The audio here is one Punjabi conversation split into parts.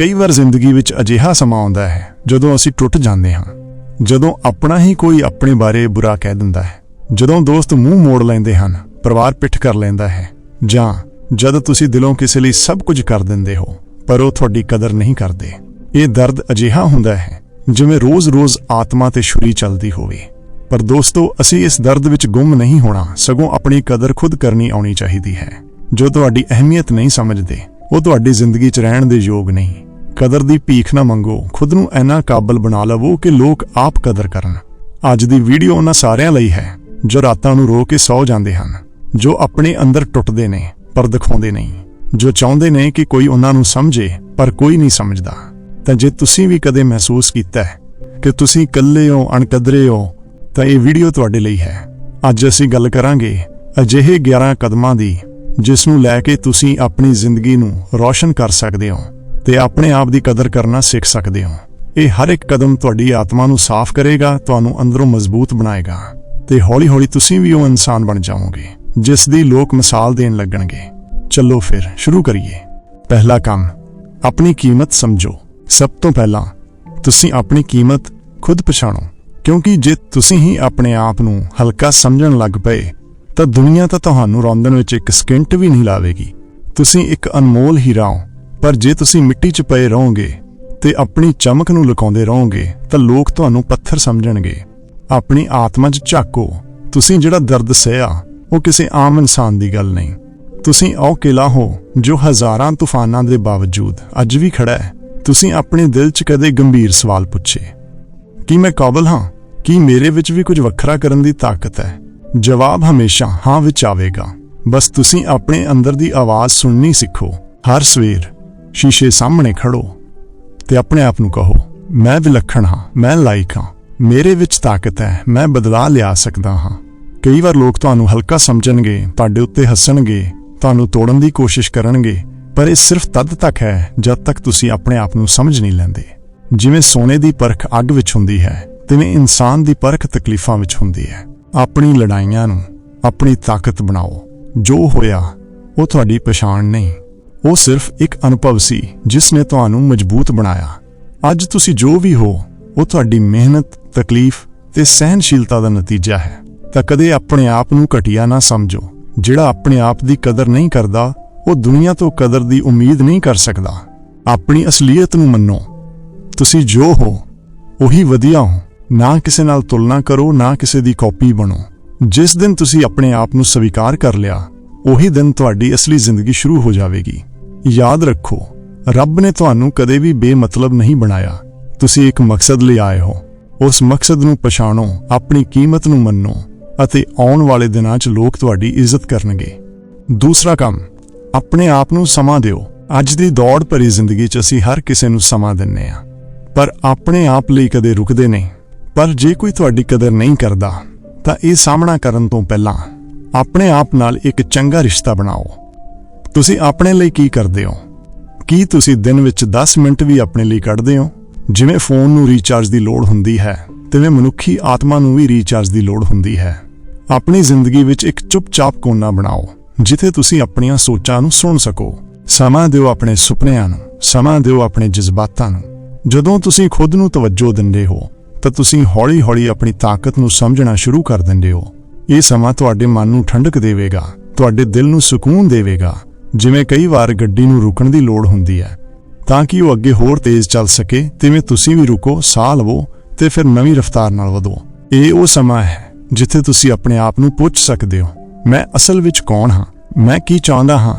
ਕਈ ਵਾਰ ਜ਼ਿੰਦਗੀ ਵਿੱਚ ਅਜਿਹਾ ਸਮਾਂ ਆਉਂਦਾ ਹੈ, ਜਦੋਂ ਅਸੀਂ ਟੁੱਟ ਜਾਂਦੇ ਹਾਂ, ਜਦੋਂ ਆਪਣਾ ਹੀ ਕੋਈ ਆਪਣੇ ਬਾਰੇ ਬੁਰਾ ਕਹਿ ਦਿੰਦਾ ਹੈ, ਜਦੋਂ ਦੋਸਤ ਮੂੰਹ ਮੋੜ ਲੈਂਦੇ ਹਨ, ਪਰਿਵਾਰ ਪਿੱਠ ਕਰ ਲੈਂਦਾ ਹੈ, ਜਾਂ ਜਦ ਤੁਸੀਂ ਦਿਲੋਂ ਕਿਸੇ ਲਈ ਸਭ ਕੁਝ ਕਰ ਦਿੰਦੇ ਹੋ, ਪਰ ਉਹ ਤੁਹਾਡੀ ਕਦਰ ਨਹੀਂ ਕਰਦੇ, ਇਹ ਦਰਦ ਅਜਿਹਾ ਹੁੰਦਾ ਹੈ, ਜਿਵੇਂ ਰੋਜ਼-ਰੋਜ਼ ਆਤਮਾ ਤੇ ਛੁਰੀ ਚੱਲਦੀ ਹੋਵੇ। ਪਰ ਦੋਸਤੋ, ਅਸੀਂ ਇਸ ਦਰਦ ਵਿੱਚ ਗੁੰਮ ਨਹੀਂ ਹੋਣਾ, ਸਗੋਂ ਆਪਣੀ ਕਦਰ ਖੁਦ ਕਰਨੀ ਆਉਣੀ ਚਾਹੀਦੀ ਹੈ। ਜੋ ਤੁਹਾਡੀ ਅਹਿਮੀਅਤ ਨਹੀਂ ਸਮਝਦੇ, ਉਹ ਤੁਹਾਡੀ ਜ਼ਿੰਦਗੀ 'ਚ ਰਹਿਣ ਦੇ ਯੋਗ ਨਹੀਂ। ਕਦਰ ਦੀ ਭੀਖ ਨਾ ਮੰਗੋ, ਖੁਦ ਨੂੰ ਐਨਾ ਕਾਬਲ ਬਣਾ ਲਵੋ ਕਿ ਲੋਕ ਆਪ ਕਦਰ ਕਰਨ। ਅੱਜ ਦੀ ਵੀਡੀਓ ਉਹਨਾਂ ਸਾਰਿਆਂ ਲਈ ਹੈ, ਜੋ ਰਾਤਾਂ ਨੂੰ ਰੋ ਕੇ ਸੌ ਜਾਂਦੇ ਹਨ, ਜੋ ਆਪਣੇ ਅੰਦਰ ਟੁੱਟਦੇ ਨੇ, ਪਰ ਦਿਖਾਉਂਦੇ ਨਹੀਂ, ਜੋ ਚਾਹੁੰਦੇ ਨੇ ਕਿ ਕੋਈ ਉਹਨਾਂ ਨੂੰ ਸਮਝੇ, ਪਰ ਕੋਈ ਨਹੀਂ ਸਮਝਦਾ। ਤਾਂ ਜੇ ਤੁਸੀਂ ਵੀ ਕਦੇ ਮਹਿਸੂਸ ਕੀਤਾ ਹੈ ਕਿ ਤੁਸੀਂ ਇਕੱਲੇ ਹੋ ਅਣਕਦਰੇ ਹੋ, ਤਾਂ ਇਹ ਵੀਡੀਓ ਤੁਹਾਡੇ ਲਈ ਹੈ। ਅੱਜ ਅਸੀਂ ਗੱਲ ਕਰਾਂਗੇ ਅਜਿਹੇ 11 ਕਦਮਾਂ ਦੀ, ਜਿਸ ਨੂੰ ਲੈ ਕੇ ਤੁਸੀਂ ਆਪਣੀ ਜ਼ਿੰਦਗੀ ਨੂੰ ਰੌਸ਼ਨ ਕਰ ਸਕਦੇ ਹੋ। ਤੇ ਆਪਣੇ ਆਪ ਦੀ ਕਦਰ ਕਰਨਾ ਸਿੱਖ ਸਕਦੇ ਹੋ। ਇਹ ਹਰ ਇੱਕ ਕਦਮ ਤੁਹਾਡੀ ਆਤਮਾ ਨੂੰ ਸਾਫ਼ ਕਰੇਗਾ, ਤੁਹਾਨੂੰ ਅੰਦਰੋਂ ਮਜ਼ਬੂਤ ਬਣਾਏਗਾ ਤੇ ਹੌਲੀ-ਹੌਲੀ ਤੁਸੀਂ ਵੀ ਉਹ ਇਨਸਾਨ ਬਣ ਜਾਓਗੇ ਜਿਸ ਦੀ ਲੋਕ ਮਿਸਾਲ ਦੇਣ ਲੱਗਣਗੇ। ਚੱਲੋ ਫਿਰ, ਸ਼ੁਰੂ ਕਰੀਏ। ਪਹਿਲਾ ਕੰਮ, ਆਪਣੀ ਕੀਮਤ ਸਮਝੋ। ਸਭ ਤੋਂ ਪਹਿਲਾਂ, ਤੁਸੀਂ ਆਪਣੀ ਕੀਮਤ ਖੁਦ ਪਛਾਣੋ, ਕਿਉਂਕਿ ਜੇ ਤੁਸੀਂ ਹੀ ਆਪਣੇ ਆਪ ਨੂੰ ਹਲਕਾ ਸਮਝਣ ਲੱਗ ਪਏ, ਤਾਂ ਦੁਨੀਆ ਤਾਂ ਤੁਹਾਨੂੰ ਰੌਂਦਣ ਵਿੱਚ ਇੱਕ ਸਕਿੰਟ ਵੀ ਨਹੀਂ ਲਾਵੇਗੀ। ਤੁਸੀਂ ਇੱਕ ਅਨਮੋਲ ਹੀਰਾ ਹੋ। ਪਰ ਜੇ ਤੁਸੀਂ ਮਿੱਟੀ 'ਚ ਪਏ ਰਹੋਗੇ ਤੇ ਆਪਣੀ ਚਮਕ ਨੂੰ ਲੁਕਾਉਂਦੇ ਰਹੋਗੇ, ਤਾਂ ਲੋਕ ਤੁਹਾਨੂੰ ਪੱਥਰ ਸਮਝਣਗੇ। ਆਪਣੀ ਆਤਮਾ 'ਚ ਝਾਕੋ, ਤੁਸੀਂ ਜਿਹੜਾ ਦਰਦ ਸਹਿਆ, ਉਹ ਕਿਸੇ ਆਮ ਇਨਸਾਨ ਦੀ ਗੱਲ ਨਹੀਂ। ਤੁਸੀਂ ਉਹ ਕਿਲਾ ਹੋ, ਜੋ ਹਜ਼ਾਰਾਂ ਤੂਫਾਨਾਂ ਦੇ ਬਾਵਜੂਦ ਅੱਜ ਵੀ ਖੜਾ ਹੈ। ਤੁਸੀਂ ਆਪਣੇ ਦਿਲ 'ਚ ਕਦੇ ਗੰਭੀਰ ਸਵਾਲ ਪੁੱਛੇ। ਕੀ ਮੈਂ ਕਾਬਲ ਹਾਂ? ਕੀ ਮੇਰੇ ਵਿੱਚ ਵੀ ਕੁਝ ਵੱਖਰਾ ਕਰਨ ਦੀ ਤਾਕਤ ਹੈ? ਜਵਾਬ ਹਮੇਸ਼ਾ ਹਾਂ ਵਿੱਚ ਆਵੇਗਾ। ਬਸ ਤੁਸੀਂ ਆਪਣੇ ਅੰਦਰ ਦੀ ਆਵਾਜ਼ ਸੁਣਨੀ ਸਿੱਖੋ। ਹਰ ਸਵੇਰ ਸ਼ੀਸ਼ੇ ਸਾਹਮਣੇ ਖੜੋ ਤੇ ਆਪਣੇ ਆਪ ਨੂੰ ਕਹੋ, ਮੈਂ ਵਿਲੱਖਣ ਹਾਂ, ਮੈਂ ਲਾਇਕ ਹਾਂ, ਮੇਰੇ ਵਿੱਚ ਤਾਕਤ ਹੈ, ਮੈਂ ਬਦਲਾਅ ਲਿਆ ਸਕਦਾ ਹਾਂ। ਕਈ ਵਾਰ ਲੋਕ ਤੁਹਾਨੂੰ ਹਲਕਾ ਸਮਝਣਗੇ, ਤੁਹਾਡੇ ਉੱਤੇ ਹੱਸਣਗੇ, ਤੁਹਾਨੂੰ ਤੋੜਨ ਦੀ ਕੋਸ਼ਿਸ਼ ਕਰਨਗੇ, ਪਰ ਇਹ ਸਿਰਫ ਤਦ ਤੱਕ ਹੈ ਜਦ ਤੱਕ ਤੁਸੀਂ ਆਪਣੇ ਆਪ ਨੂੰ ਸਮਝ ਨਹੀਂ ਲੈਂਦੇ। ਜਿਵੇਂ ਸੋਨੇ ਦੀ ਪਰਖ ਅੱਗ ਵਿੱਚ ਹੁੰਦੀ ਹੈ, ਤਿਵੇਂ ਇਨਸਾਨ ਦੀ ਪਰਖ ਤਕਲੀਫਾਂ ਵਿੱਚ ਹੁੰਦੀ ਹੈ। ਆਪਣੀ ਲੜਾਈਆਂ ਨੂੰ ਆਪਣੀ ਤਾਕਤ ਬਣਾਓ। ਜੋ ਹੋਇਆ, ਉਹ ਤੁਹਾਡੀ ਪਛਾਣ ਨਹੀਂ। ਉਹ ਸਿਰਫ ਇੱਕ ਅਨੁਭਵ ਸੀ, ਜਿਸ ਨੇ ਤੁਹਾਨੂੰ ਮਜ਼ਬੂਤ ਬਣਾਇਆ। ਅੱਜ ਤੁਸੀਂ ਜੋ ਵੀ ਹੋ, ਉਹ ਤੁਹਾਡੀ ਮਿਹਨਤ, ਤਕਲੀਫ ਤੇ ਸਹਿਨਸ਼ੀਲਤਾ ਦਾ ਨਤੀਜਾ ਹੈ। ਤਾਂ ਕਦੇ ਆਪਣੇ ਆਪ ਨੂੰ ਘਟੀਆ ਨਾ ਸਮਝੋ। ਜਿਹੜਾ ਆਪਣੇ ਆਪ ਦੀ ਕਦਰ ਨਹੀਂ ਕਰਦਾ, ਉਹ ਦੁਨੀਆ ਤੋਂ ਕਦਰ ਦੀ ਉਮੀਦ ਨਹੀਂ ਕਰ ਸਕਦਾ। ਆਪਣੀ ਅਸਲੀਅਤ ਨੂੰ ਮੰਨੋ। ਤੁਸੀਂ ਜੋ ਹੋ, ਉਹੀ ਵਧੀਆ ਹੋ। ਨਾ ਕਿਸੇ ਨਾਲ ਤੁਲਨਾ ਕਰੋ, ਨਾ ਕਿਸੇ ਦੀ ਕਾਪੀ ਬਣੋ। ਜਿਸ ਦਿਨ ਤੁਸੀਂ ਆਪਣੇ ਆਪ ਨੂੰ ਸਵੀਕਾਰ ਕਰ ਲਿਆ, ਉਹੀ ਦਿਨ ਤੁਹਾਡੀ ਅਸਲੀ ਜ਼ਿੰਦਗੀ ਸ਼ੁਰੂ ਹੋ ਜਾਵੇਗੀ। ਯਾਦ ਰੱਖੋ, ਰੱਬ ਨੇ ਤੁਹਾਨੂੰ ਕਦੇ ਵੀ ਬੇਮਤਲਬ ਨਹੀਂ ਬਣਾਇਆ। ਤੁਸੀਂ ਇੱਕ ਮਕਸਦ ਲਈ ਆਏ ਹੋ। ਉਸ ਮਕਸਦ ਨੂੰ ਪਛਾਣੋ, ਆਪਣੀ ਕੀਮਤ ਨੂੰ ਮੰਨੋ ਅਤੇ ਆਉਣ ਵਾਲੇ ਦਿਨਾਂ 'ਚ ਲੋਕ ਤੁਹਾਡੀ ਇੱਜ਼ਤ ਕਰਨਗੇ। ਦੂਸਰਾ ਕੰਮ, ਆਪਣੇ ਆਪ ਨੂੰ ਸਮਾਂ ਦਿਓ। ਅੱਜ ਦੀ ਦੌੜ ਭਰੀ ਜ਼ਿੰਦਗੀ 'ਚ ਅਸੀਂ ਹਰ ਕਿਸੇ ਨੂੰ ਸਮਾਂ ਦਿੰਨੇ ਆ ਪਰ ਆਪਣੇ ਆਪ ਲਈ ਕਦੇ ਰੁਕਦੇ ਨਹੀਂ। ਪਰ ਜੇ ਕੋਈ ਤੁਹਾਡੀ ਕਦਰ ਨਹੀਂ ਕਰਦਾ, ਤਾਂ ਇਹ ਸਾਹਮਣਾ ਕਰਨ ਤੋਂ ਪਹਿਲਾਂ ਆਪਣੇ ਆਪ ਨਾਲ ਇੱਕ ਚੰਗਾ ਰਿਸ਼ਤਾ ਬਣਾਓ। ਤੁਸੀਂ ਆਪਣੇ ਲਈ ਕੀ ਕਰਦੇ ਹੋ? ਕੀ ਤੁਸੀਂ ਦਿਨ ਵਿੱਚ 10 ਮਿੰਟ ਵੀ ਆਪਣੇ ਲਈ ਕੱਢਦੇ ਹੋ? ਜਿਵੇਂ ਫੋਨ ਨੂੰ ਰੀਚਾਰਜ ਦੀ ਲੋੜ ਹੁੰਦੀ ਹੈ, ਤਿਵੇਂ ਮਨੁੱਖੀ ਆਤਮਾ ਨੂੰ ਵੀ ਰੀਚਾਰਜ ਦੀ ਲੋੜ ਹੁੰਦੀ ਹੈ। ਆਪਣੀ ਜ਼ਿੰਦਗੀ ਵਿੱਚ ਇੱਕ ਚੁੱਪਚਾਪ ਕੋਨਾ ਬਣਾਓ, ਜਿੱਥੇ ਤੁਸੀਂ ਆਪਣੀਆਂ ਸੋਚਾਂ ਨੂੰ ਸੁਣ ਸਕੋ। ਸਮਾਂ ਦਿਓ ਆਪਣੇ ਸੁਪਨਿਆਂ ਨੂੰ, ਸਮਾਂ ਦਿਓ ਆਪਣੇ ਜਜ਼ਬਾਤਾਂ ਨੂੰ। ਜਦੋਂ ਤੁਸੀਂ ਖੁਦ ਨੂੰ ਤਵੱਜੋ ਦਿੰਦੇ ਹੋ, ਤਾਂ ਤੁਸੀਂ ਹੌਲੀ-ਹੌਲੀ ਆਪਣੀ ਤਾਕਤ ਨੂੰ ਸਮਝਣਾ ਸ਼ੁਰੂ ਕਰ ਦਿੰਦੇ ਹੋ। ਇਹ ਸਮਾਂ ਤੁਹਾਡੇ ਮਨ ਨੂੰ ਠੰਡਕ ਦੇਵੇਗਾ, ਤੁਹਾਡੇ ਦਿਲ ਨੂੰ ਸਕੂਨ ਦੇਵੇਗਾ ਜਿਵੇਂ ਕਈ ਵਾਰ ਗੱਡੀ ਨੂੰ ਰੁਕਣ ਦੀ ਲੋੜ ਹੁੰਦੀ ਹੈ, ਤਾਂ ਕਿ ਉਹ ਅੱਗੇ ਹੋਰ ਤੇਜ਼ ਚੱਲ ਸਕੇ, ਤਿਵੇਂ ਤੁਸੀਂ ਵੀ ਰੁਕੋ, ਸਾਹ ਲਵੋ ਤੇ ਫਿਰ ਨਵੀਂ ਰਫ਼ਤਾਰ ਨਾਲ ਵਧੋ। ਇਹ ਉਹ ਸਮਾਂ ਹੈ ਜਿੱਥੇ ਤੁਸੀਂ ਆਪਣੇ ਆਪ ਨੂੰ ਪੁੱਛ ਸਕਦੇ ਹੋ, ਮੈਂ ਅਸਲ ਵਿੱਚ ਕੌਣ ਹਾਂ? ਮੈਂ ਕੀ ਚਾਹੁੰਦਾ ਹਾਂ?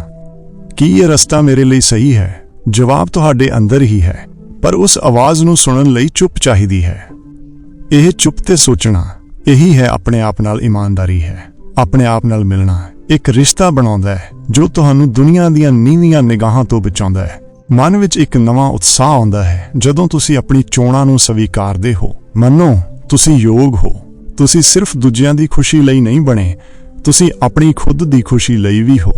ਕੀ ਇਹ ਰਸਤਾ ਮੇਰੇ ਲਈ ਸਹੀ ਹੈ? ਜਵਾਬ ਤੁਹਾਡੇ ਅੰਦਰ ਹੀ ਹੈ, ਪਰ ਉਸ ਆਵਾਜ਼ ਨੂੰ ਸੁਣਨ ਲਈ ਚੁੱਪ ਚਾਹੀਦੀ ਹੈ। ਇਹ ਚੁੱਪ ਤੇ ਸੋਚਣਾ, ਇਹੀ ਹੈ ਆਪਣੇ ਆਪ ਨਾਲ ਇਮਾਨਦਾਰੀ ਹੈ, ਆਪਣੇ ਆਪ ਨਾਲ ਮਿਲਣਾ। ਇੱਕ ਰਿਸ਼ਤਾ ਬਣਾਉਂਦਾ ਹੈ, ਜੋ ਤੁਹਾਨੂੰ ਦੁਨੀਆ ਦੀਆਂ ਨੀਵੀਆਂ ਨਿਗਾਹਾਂ ਤੋਂ ਬਚਾਉਂਦਾ ਹੈ। ਮਨ ਵਿੱਚ ਇੱਕ ਨਵਾਂ ਉਤਸ਼ਾਹ ਆਉਂਦਾ ਹੈ, ਜਦੋਂ ਤੁਸੀਂ ਆਪਣੀ ਚੋਣਾਂ ਨੂੰ ਸਵੀਕਾਰਦੇ ਹੋ। ਮੰਨੋ, ਤੁਸੀਂ ਯੋਗ ਹੋ। ਤੁਸੀਂ ਸਿਰਫ ਦੂਜਿਆਂ ਦੀ ਖੁਸ਼ੀ ਲਈ ਨਹੀਂ ਬਣੇ, ਤੁਸੀਂ ਆਪਣੀ ਖੁਦ ਦੀ ਖੁਸ਼ੀ ਲਈ ਵੀ ਹੋ।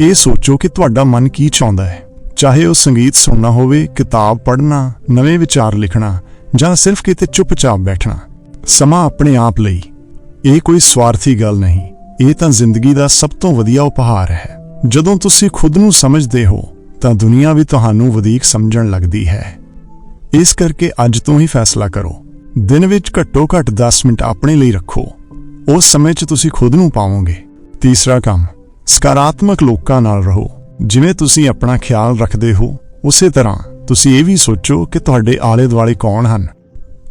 ਇਹ ਸੋਚੋ ਕਿ ਤੁਹਾਡਾ ਮਨ ਕੀ ਚਾਹੁੰਦਾ ਹੈ। ਚਾਹੇ ਉਹ ਸੰਗੀਤ ਸੁਣਨਾ ਹੋਵੇ, ਕਿਤਾਬ ਪੜ੍ਹਨਾ, ਨਵੇਂ ਵਿਚਾਰ ਲਿਖਣਾ, ਜਾਂ ਸਿਰਫ ਕਿਤੇ ਚੁੱਪਚਾਪ ਬੈਠਣਾ। ਸਮਾਂ ਆਪਣੇ ਆਪ ਲਈ। ਇਹ ਕੋਈ ਸਵਾਰਥੀ ਗੱਲ ਨਹੀਂ। ਇਹ ਤਾਂ ਜ਼ਿੰਦਗੀ ਦਾ ਸਭ ਤੋਂ ਵਧੀਆ ਉਪਹਾਰ ਹੈ। ਜਦੋਂ ਤੁਸੀਂ ਖੁਦ ਨੂੰ ਸਮਝਦੇ ਹੋ, ਤਾਂ ਦੁਨੀਆ ਵੀ ਤੁਹਾਨੂੰ ਵਧੀਕ ਸਮਝਣ ਲੱਗਦੀ ਹੈ। ਇਸ ਕਰਕੇ ਅੱਜ ਤੋਂ ਹੀ ਫੈਸਲਾ ਕਰੋ। ਦਿਨ ਵਿੱਚ ਘੱਟੋ ਘੱਟ 10 ਮਿੰਟ ਆਪਣੇ ਲਈ ਰੱਖੋ। ਉਸ ਸਮੇਂ 'ਚ ਤੁਸੀਂ ਖੁਦ ਨੂੰ ਪਾਵੋਗੇ। ਤੀਸਰਾ ਕੰਮ, ਸਕਾਰਾਤਮਕ ਲੋਕਾਂ ਨਾਲ ਰਹੋ। ਜਿਵੇਂ ਤੁਸੀਂ ਆਪਣਾ ਖਿਆਲ ਰੱਖਦੇ ਹੋ, ਉਸੇ ਤਰ੍ਹਾਂ ਤੁਸੀਂ ਇਹ ਵੀ ਸੋਚੋ ਕਿ ਤੁਹਾਡੇ ਆਲੇ ਦੁਆਲੇ ਕੌਣ ਹਨ।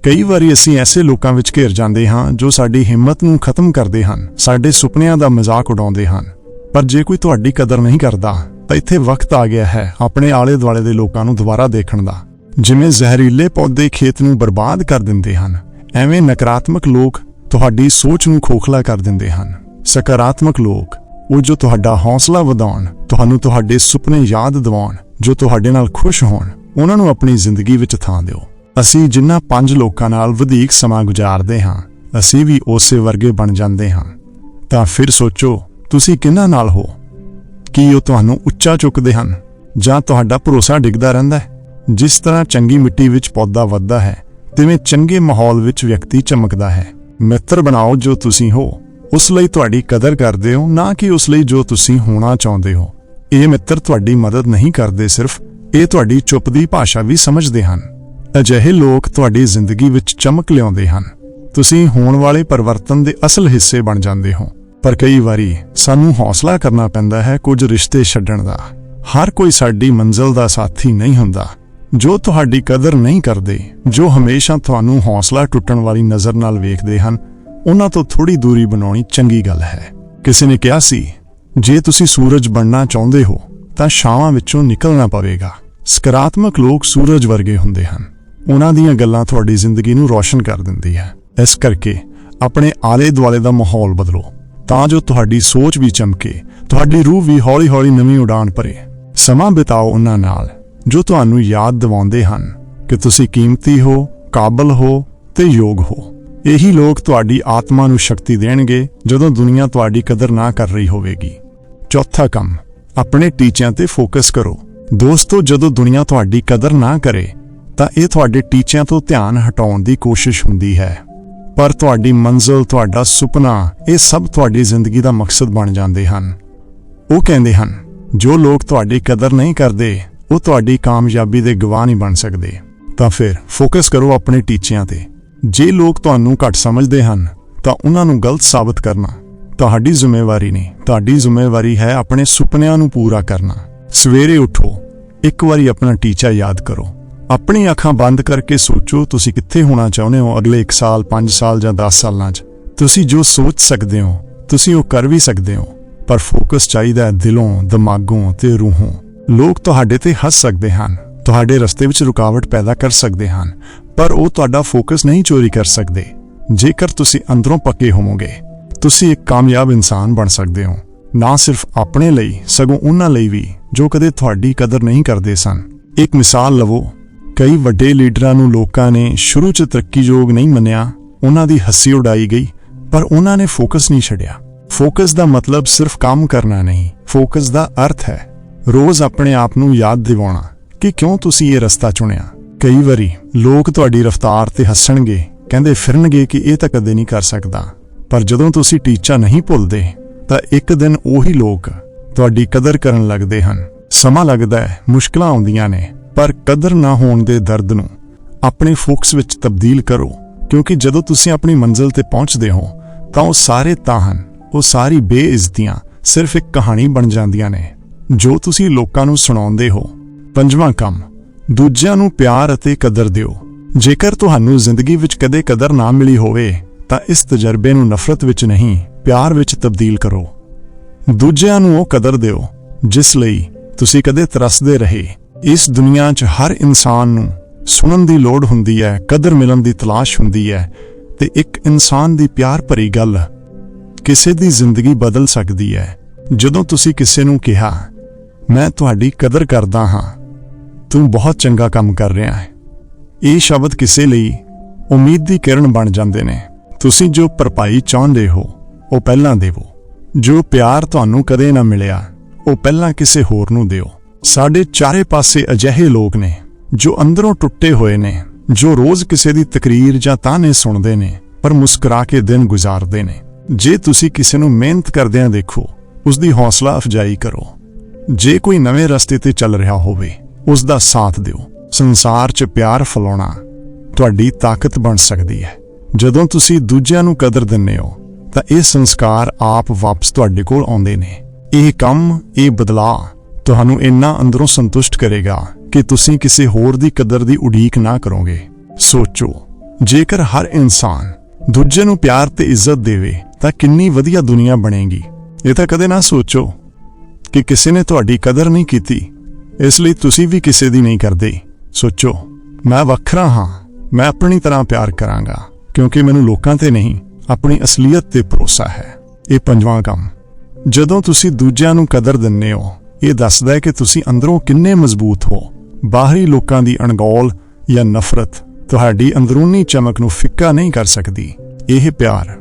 ਕਈ ਵਾਰੀ ਅਸੀਂ ਐਸੇ ਲੋਕਾਂ ਵਿੱਚ ਘਿਰ ਜਾਂਦੇ ਹਾਂ ਜੋ ਸਾਡੀ ਹਿੰਮਤ ਨੂੰ ਖਤਮ ਕਰਦੇ ਹਨ, ਸਾਡੇ ਸੁਪਨਿਆਂ ਦਾ ਮਜ਼ਾਕ ਉਡਾਉਂਦੇ ਹਨ। ਪਰ ਜੇ ਕੋਈ ਤੁਹਾਡੀ ਕਦਰ ਨਹੀਂ ਕਰਦਾ, ਤਾਂ ਇੱਥੇ ਵਕਤ ਆ ਗਿਆ ਹੈ ਆਪਣੇ ਆਲੇ ਦੁਆਲੇ ਦੇ ਲੋਕਾਂ ਨੂੰ ਦੁਬਾਰਾ ਦੇਖਣ ਦਾ। ਜਿਵੇਂ ਜ਼ਹਿਰੀਲੇ ਪੌਦੇ ਖੇਤ ਨੂੰ ਬਰਬਾਦ ਕਰ ਦਿੰਦੇ ਹਨ, ਐਵੇਂ ਨਕਾਰਾਤਮਕ ਲੋਕ ਤੁਹਾਡੀ ਸੋਚ ਨੂੰ ਖੋਖਲਾ ਕਰ ਦਿੰਦੇ ਹਨ। ਸਕਾਰਾਤਮਕ ਲੋਕ, ਉਹ ਜੋ ਤੁਹਾਡਾ ਹੌਸਲਾ ਵਧਾਉਣ, ਤੁਹਾਨੂੰ ਤੁਹਾਡੇ ਸੁਪਨੇ ਯਾਦ ਦਿਵਾਉਣ, ਜੋ ਤੁਹਾਡੇ ਨਾਲ ਖੁਸ਼ ਹੋਣ, ਉਹਨਾਂ ਨੂੰ ਆਪਣੀ ਜ਼ਿੰਦਗੀ ਵਿੱਚ ਥਾਂ ਦਿਓ। ਅਸੀਂ ਜਿਨ੍ਹਾਂ ਪੰਜ ਲੋਕਾਂ ਨਾਲ ਵਧੇਕ ਸਮਾਂ ਗੁਜ਼ਾਰਦੇ ਹਾਂ, ਅਸੀਂ ਵੀ ਉਸੇ ਵਰਗੇ ਬਣ ਜਾਂਦੇ ਹਾਂ। ਤਾਂ ਫਿਰ ਸੋਚੋ, ਤੁਸੀਂ ਕਿਹਨਾਂ ਨਾਲ ਹੋ? ਕੀ ਉਹ ਤੁਹਾਨੂੰ ਉੱਚਾ ਚੁੱਕਦੇ ਹਨ? ਜਾਂ ਤੁਹਾਡਾ ਭਰੋਸਾ ਡਿੱਗਦਾ ਰਹਿੰਦਾ ਹੈ? ਜਿਸ ਤਰ੍ਹਾਂ ਚੰਗੀ ਮਿੱਟੀ ਵਿੱਚ ਪੌਦਾ ਵੱਧਦਾ ਹੈ, ਤਿਵੇਂ ਚੰਗੇ ਮਾਹੌਲ ਵਿੱਚ ਵਿਅਕਤੀ ਚਮਕਦਾ ਹੈ। ਮਿੱਤਰ ਬਣਾਓ ਜੋ ਤੁਸੀਂ ਹੋ। ਉਸ ਲਈ ਤੁਹਾਡੀ ਕਦਰ ਕਰਦੇ ਹੋ, ਨਾ ਕਿ ਉਸ ਲਈ ਜੋ ਤੁਸੀਂ ਹੋਣਾ ਚਾਹੁੰਦੇ ਹੋ। ਇਹ ਮਿੱਤਰ ਤੁਹਾਡੀ ਮਦਦ ਨਹੀਂ ਕਰਦੇ ਸਿਰਫ, ਇਹ ਤੁਹਾਡੀ ਚੁੱਪ ਦੀ ਭਾਸ਼ਾ ਵੀ ਸਮਝਦੇ ਹਨ। ਅਜਿਹੇ ਲੋਕ ਤੁਹਾਡੀ ਜ਼ਿੰਦਗੀ ਵਿੱਚ ਚਮਕ ਲਿਆਉਂਦੇ ਹਨ। ਤੁਸੀਂ ਹੋਣ ਵਾਲੇ ਪਰਿਵਰਤਨ ਦੇ ਅਸਲ ਹਿੱਸੇ ਬਣ ਜਾਂਦੇ ਹੋ। ਪਰ ਕਈ ਵਾਰੀ ਸਾਨੂੰ ਹੌਸਲਾ ਕਰਨਾ ਪੈਂਦਾ ਹੈ ਕੁਝ ਰਿਸ਼ਤੇ ਛੱਡਣ ਦਾ। ਹਰ ਕੋਈ ਸਾਡੀ ਮੰਜ਼ਿਲ ਦਾ ਸਾਥੀ ਨਹੀਂ ਹੁੰਦਾ। ਜੋ ਤੁਹਾਡੀ ਕਦਰ ਨਹੀਂ ਕਰਦੇ, ਜੋ ਹਮੇਸ਼ਾ ਤੁਹਾਨੂੰ ਹੌਸਲਾ ਟੁੱਟਣ ਵਾਲੀ ਨਜ਼ਰ ਨਾਲ ਵੇਖਦੇ ਹਨ, ਉਹਨਾਂ ਤੋਂ ਥੋੜੀ ਦੂਰੀ ਬਣਾਉਣੀ ਚੰਗੀ ਗੱਲ ਹੈ। ਕਿਸੇ ਨੇ ਕਿਹਾ ਸੀ, ਜੇ ਤੁਸੀਂ ਸੂਰਜ ਬਣਨਾ ਚਾਹੁੰਦੇ ਹੋ, ਤਾਂ ਛਾਵਾਂ ਵਿੱਚੋਂ ਨਿਕਲਣਾ ਪਵੇਗਾ। ਸਕਾਰਾਤਮਕ ਲੋਕ ਸੂਰਜ ਵਰਗੇ ਹੁੰਦੇ ਹਨ। ਉਹਨਾਂ ਦੀਆਂ ਗੱਲਾਂ ਤੁਹਾਡੀ ਜ਼ਿੰਦਗੀ ਨੂੰ ਰੌਸ਼ਨ ਕਰ ਦਿੰਦੀ ਹੈ। ਇਸ ਕਰਕੇ ਆਪਣੇ ਆਲੇ ਦੁਆਲੇ ਦਾ ਮਾਹੌਲ ਬਦਲੋ। ਤਾਂ ਜੋ ਤੁਹਾਡੀ ਸੋਚ ਵੀ ਚਮਕੇ, ਤੁਹਾਡੀ ਰੂਹ ਵੀ ਹੌਲੀ-ਹੌਲੀ ਨਵੀਂ ਉਡਾਨ ਭਰੇ। ਸਮਾਂ ਬਿਤਾਓ ਉਹਨਾਂ ਨਾਲ, ਜੋ ਤੁਹਾਨੂੰ ਯਾਦ ਦਿਵਾਉਂਦੇ ਹਨ ਕਿ ਤੁਸੀਂ ਕੀਮਤੀ ਹੋ, ਕਾਬਲ ਹੋ ਤੇ ਯੋਗ ਹੋ। ਇਹੀ ਲੋਕ ਤੁਹਾਡੀ ਆਤਮਾ ਨੂੰ ਸ਼ਕਤੀ ਦੇਣਗੇ ਜਦੋਂ ਦੁਨੀਆ ਤੁਹਾਡੀ ਕਦਰ ਨਾ ਕਰ ਰਹੀ ਹੋਵੇਗੀ। ਚੌਥਾ ਕੰਮ, ਆਪਣੇ ਟੀਚਿਆਂ ਤੇ ਫੋਕਸ ਕਰੋ। ਦੋਸਤੋ, ਜਦੋਂ ਦੁਨੀਆ ਤੁਹਾਡੀ ਕਦਰ ਨਾ ਕਰੇ ਤਾਂ ਇਹ ਤੁਹਾਡੇ ਟੀਚਿਆਂ ਤੋਂ ਧਿਆਨ ਹਟਾਉਣ ਦੀ ਕੋਸ਼ਿਸ਼ ਹੁੰਦੀ ਹੈ। ਪਰ ਤੁਹਾਡੀ ਮੰਜ਼ਿਲ, ਤੁਹਾਡਾ ਸੁਪਨਾ, ਇਹ ਸਭ ਤੁਹਾਡੀ ਜ਼ਿੰਦਗੀ ਦਾ ਮਕਸਦ ਬਣ ਜਾਂਦੇ ਹਨ। ਉਹ ਕਹਿੰਦੇ ਹਨ, ਜੋ ਲੋਕ ਤੁਹਾਡੀ ਕਦਰ ਨਹੀਂ ਕਰਦੇ, ਉਹ ਤੁਹਾਡੀ ਕਾਮਯਾਬੀ ਦੇ ਗਵਾਹ ਨਹੀਂ ਬਣ ਸਕਦੇ। ਤਾਂ ਫਿਰ ਫੋਕਸ ਕਰੋ ਆਪਣੇ ਟੀਚਿਆਂ ਤੇ। ਜੇ ਲੋਕ ਤੁਹਾਨੂੰ ਘੱਟ ਸਮਝਦੇ ਹਨ, ਤਾਂ ਉਹਨਾਂ ਨੂੰ ਗਲਤ ਸਾਬਤ ਕਰਨਾ। ਤੁਹਾਡੀ ਜ਼ਿੰਮੇਵਾਰੀ ਨਹੀਂ, ਤੁਹਾਡੀ ਜ਼ਿੰਮੇਵਾਰੀ ਹੈ ਆਪਣੇ ਸੁਪਨਿਆਂ ਨੂੰ ਪੂਰਾ ਕਰਨਾ। ਸਵੇਰੇ ਉਠੋ, ਇੱਕ ਵਾਰੀ ਆਪਣਾ ਟੀਚਾ ਯਾਦ ਕਰੋ। ਆਪਣੀ ਅੱਖਾਂ ਬੰਦ ਕਰਕੇ ਸੋਚੋ ਤੁਸੀਂ ਕਿੱਥੇ ਹੋਣਾ ਚਾਹੁੰਦੇ ਹੋ ਅਗਲੇ 1 ਸਾਲ 5 ਸਾਲ ਜਾਂ 10 ਸਾਲਾਂ 'ਚ। ਤੁਸੀਂ ਜੋ ਸੋਚ ਸਕਦੇ ਹੋ, ਤੁਸੀਂ ਉਹ ਕਰ ਵੀ ਸਕਦੇ ਹੋ, ਪਰ ਫੋਕਸ ਚਾਹੀਦਾ ਹੈ ਦਿਲੋਂ, ਦਿਮਾਗੋਂ ਤੇ ਰੂਹੋਂ। ਲੋਕ ਤੁਹਾਡੇ ਤੇ ਹੱਸ ਸਕਦੇ ਹਨ, ਤੁਹਾਡੇ ਰਸਤੇ ਵਿੱਚ ਰੁਕਾਵਟ ਪੈਦਾ ਕਰ ਸਕਦੇ ਹਨ, ਪਰ ਉਹ ਤੁਹਾਡਾ ਫੋਕਸ ਨਹੀਂ ਚੋਰੀ ਕਰ ਸਕਦੇ। ਜੇਕਰ ਤੁਸੀਂ ਅੰਦਰੋਂ ਪੱਕੇ ਹੋਵੋਗੇ, ਤੁਸੀਂ ਇੱਕ ਕਾਮਯਾਬ ਇਨਸਾਨ ਬਣ ਸਕਦੇ ਹੋ। ਨਾ ਸਿਰਫ ਆਪਣੇ ਲਈ, ਸਗੋਂ ਉਹਨਾਂ ਲਈ ਵੀ, ਜੋ ਕਦੇ ਤੁਹਾਡੀ ਕਦਰ ਨਹੀਂ ਕਰਦੇ ਸਨ। ਇੱਕ ਮਿਸਾਲ ਲਵੋ ਕਈ ਵੱਡੇ ਲੀਡਰਾਂ ਨੂੰ ਲੋਕਾਂ ਨੇ ਸ਼ੁਰੂ 'ਚ ਤਰੱਕੀਯੋਗ ਨਹੀਂ ਮੰਨਿਆ, ਉਹਨਾਂ ਦੀ ਹੱਸੀ ਉਡਾਈ ਗਈ, ਪਰ ਉਹਨਾਂ ਨੇ ਫੋਕਸ ਨਹੀਂ ਛੱਡਿਆ। ਫੋਕਸ ਦਾ ਮਤਲਬ ਸਿਰਫ ਕੰਮ ਕਰਨਾ ਨਹੀਂ, ਫੋਕਸ ਦਾ ਅਰਥ ਹੈ ਰੋਜ਼ ਆਪਣੇ ਆਪ ਨੂੰ ਯਾਦ ਦਿਵਾਉਣਾ ਕਿ ਕਿਉਂ ਤੁਸੀਂ ਇਹ ਰਸਤਾ ਚੁਣਿਆ। ਕਈ ਵਾਰੀ ਲੋਕ ਤੁਹਾਡੀ ਰਫ਼ਤਾਰ ਤੇ ਹੱਸਣਗੇ, ਕਹਿੰਦੇ ਫਿਰਨਗੇ ਕਿ ਇਹ ਤਾਂ ਕਦੇ ਨਹੀਂ ਕਰ ਸਕਦਾ। ਪਰ ਜਦੋਂ ਤੁਸੀਂ ਟੀਚਾ ਨਹੀਂ ਭੁੱਲਦੇ, ਤਾਂ ਇੱਕ ਦਿਨ ਉਹੀ ਲੋਕ ਤੁਹਾਡੀ ਕਦਰ ਕਰਨ ਲੱਗਦੇ ਹਨ। ਸਮਾਂ ਲੱਗਦਾ ਹੈ, ਮੁਸ਼ਕਲਾਂ ਆਉਂਦੀਆਂ ਨੇ। ਪਰ ਕਦਰ ਨਾ ਹੋਣ ਦੇ ਦਰਦ ਨੂੰ ਆਪਣੇ ਫੋਕਸ ਵਿੱਚ ਤਬਦੀਲ ਕਰੋ, ਕਿਉਂਕਿ ਜਦੋਂ ਤੁਸੀਂ ਆਪਣੀ ਮੰਜ਼ਿਲ ਤੇ ਪਹੁੰਚਦੇ ਹੋ, ਤਾਂ ਉਹ ਸਾਰੇ ਤਾਹਨ ਉਹ ਸਾਰੀ ਬੇਇੱਜ਼ਤੀਆਂ ਸਿਰਫ ਇੱਕ ਕਹਾਣੀ ਬਣ ਜਾਂਦੀਆਂ ਨੇ। ਜੋ ਤੁਸੀਂ ਲੋਕਾਂ ਨੂੰ ਸੁਣਾਉਂਦੇ ਹੋ। ਪੰਜਵਾਂ ਕੰਮ, ਦੂਜਿਆਂ ਨੂੰ ਪਿਆਰ ਅਤੇ ਕਦਰ ਦਿਓ। ਜੇਕਰ ਤੁਹਾਨੂੰ ਜ਼ਿੰਦਗੀ ਵਿੱਚ ਕਦੇ ਕਦਰ ਨਾ ਮਿਲੀ ਹੋਵੇ, ਤਾਂ ਇਸ ਤਜਰਬੇ ਨੂੰ ਨਫ਼ਰਤ ਵਿੱਚ ਨਹੀਂ, ਪਿਆਰ ਵਿੱਚ ਤਬਦੀਲ ਕਰੋ। ਦੂਜਿਆਂ ਨੂੰ ਉਹ ਕਦਰ ਦਿਓ, ਜਿਸ ਲਈ ਤੁਸੀਂ ਕਦੇ ਤਰਸਦੇ ਰਹੇ। ਇਸ ਦੁਨੀਆ 'ਚ ਹਰ ਇਨਸਾਨ ਨੂੰ ਸੁਣਨ ਦੀ ਲੋੜ ਹੁੰਦੀ ਹੈ, ਕਦਰ ਮਿਲਣ ਦੀ ਤਲਾਸ਼ ਹੁੰਦੀ ਹੈ ਤੇ ਇੱਕ ਇਨਸਾਨ ਦੀ ਪਿਆਰ ਭਰੀ ਗੱਲ ਕਿਸੇ ਦੀ ਜ਼ਿੰਦਗੀ ਬਦਲ ਸਕਦੀ ਹੈ। ਜਦੋਂ ਤੁਸੀਂ ਕਿਸੇ ਨੂੰ ਕਿਹਾ, ਮੈਂ ਤੁਹਾਡੀ ਕਦਰ ਕਰਦਾ ਹਾਂ, ਤੂੰ ਬਹੁਤ ਚੰਗਾ ਕੰਮ ਕਰ ਰਿਹਾ ਹੈ, ਇਹ ਸ਼ਬਦ ਕਿਸੇ ਲਈ ਉਮੀਦ ਦੀ ਕਿਰਨ ਬਣ ਜਾਂਦੇ ਨੇ। ਤੁਸੀਂ ਜੋ ਭਰਪਾਈ ਚਾਹੁੰਦੇ ਹੋ, ਉਹ ਪਹਿਲਾਂ ਦੇਵੋ। ਜੋ ਪਿਆਰ ਤੁਹਾਨੂੰ ਕਦੇ ਨਾ ਮਿਲਿਆ, ਉਹ ਪਹਿਲਾਂ ਕਿਸੇ ਹੋਰ ਨੂੰ ਦਿਓ। ਸਾਡੇ ਚਾਰੇ ਪਾਸੇ ਅਜਿਹੇ ਲੋਕ ਨੇ ਜੋ ਅੰਦਰੋਂ ਟੁੱਟੇ ਹੋਏ ਨੇ, ਜੋ ਰੋਜ਼ ਕਿਸੇ ਦੀ ਤਕਰੀਰ ਜਾਂ ਤਾਨੇ ਸੁਣਦੇ ਨੇ, ਪਰ ਮੁਸਕਰਾ ਕੇ ਦਿਨ ਗੁਜ਼ਾਰਦੇ ਨੇ। ਜੇ ਤੁਸੀਂ ਕਿਸੇ ਨੂੰ ਮਿਹਨਤ ਕਰਦਿਆਂ ਦੇਖੋ ਉਸ ਦੀ ਹੌਸਲਾ ਅਫਜਾਈ ਕਰੋ। ਜੇ ਕੋਈ ਨਵੇਂ ਰਸਤੇ ਤੇ ਚੱਲ ਰਿਹਾ ਹੋਵੇ ਉਸ ਦਾ ਸਾਥ ਦਿਓ। ਸੰਸਾਰ 'ਚ ਪਿਆਰ ਫੈਲਾਉਣਾ ਤੁਹਾਡੀ ਤਾਕਤ ਬਣ ਸਕਦੀ ਹੈ। ਜਦੋਂ ਤੁਸੀਂ ਦੂਜਿਆਂ ਨੂੰ ਕਦਰ ਦਿੰਦੇ ਹੋ, ਤਾਂ ਇਹ ਸੰਸਕਾਰ ਆਪ ਵਾਪਸ ਤੁਹਾਡੇ ਕੋਲ ਆਉਂਦੇ ਨੇ। ਇਹ ਕੰਮ, ਇਹ ਬਦਲਾਅ ਤੁਹਾਨੂੰ ਇੰਨਾ ਅੰਦਰੋਂ ਸੰਤੁਸ਼ਟ ਕਰੇਗਾ ਕਿ ਤੁਸੀਂ ਕਿਸੇ ਹੋਰ ਦੀ ਕਦਰ ਦੀ ਉਡੀਕ ਨਾ ਕਰੋਗੇ। ਸੋਚੋ, ਜੇਕਰ ਹਰ ਇਨਸਾਨ ਦੂਜੇ ਨੂੰ ਪਿਆਰ ਤੇ ਇੱਜ਼ਤ ਦੇਵੇ, ਤਾਂ ਕਿੰਨੀ ਵਧੀਆ ਦੁਨੀਆ ਬਣੇਗੀ। ਇਹ ਤਾਂ ਕਦੇ ਨਾ ਸੋਚੋ ਕਿ ਕਿਸੇ ਨੇ ਤੁਹਾਡੀ ਕਦਰ ਨਹੀਂ ਕੀਤੀ, ਇਸ ਲਈ ਤੁਸੀਂ ਵੀ ਕਿਸੇ ਦੀ ਨਹੀਂ ਕਰਦੇ। ਸੋਚੋ, ਮੈਂ ਵੱਖਰਾ ਹਾਂ, ਮੈਂ ਆਪਣੀ ਤਰ੍ਹਾਂ ਪਿਆਰ ਕਰਾਂਗਾ, ਕਿਉਂਕਿ ਮੈਨੂੰ ਲੋਕਾਂ ਤੇ ਨਹੀਂ, ਆਪਣੀ ਅਸਲੀਅਤ ਤੇ ਭਰੋਸਾ ਹੈ। ਇਹ ਪੰਜਵਾਂ ਕੰਮ, ਜਦੋਂ ਤੁਸੀਂ ਦੂਜਿਆਂ ਨੂੰ ਕਦਰ ਦਿੰਦੇ ਹੋ ਇਹ ਦੱਸਦਾ ਹੈ ਕਿ ਤੁਸੀਂ ਅੰਦਰੋਂ ਕਿੰਨੇ ਮਜ਼ਬੂਤ ਹੋ। ਬਾਹਰੀ ਲੋਕਾਂ ਦੀ ਅਣਗੌਲ ਜਾਂ ਨਫ਼ਰਤ ਤੁਹਾਡੀ ਅੰਦਰੂਨੀ ਚਮਕ ਨੂੰ ਫਿੱਕਾ ਨਹੀਂ ਕਰ ਸਕਦੀ। ਇਹ ਪਿਆਰ,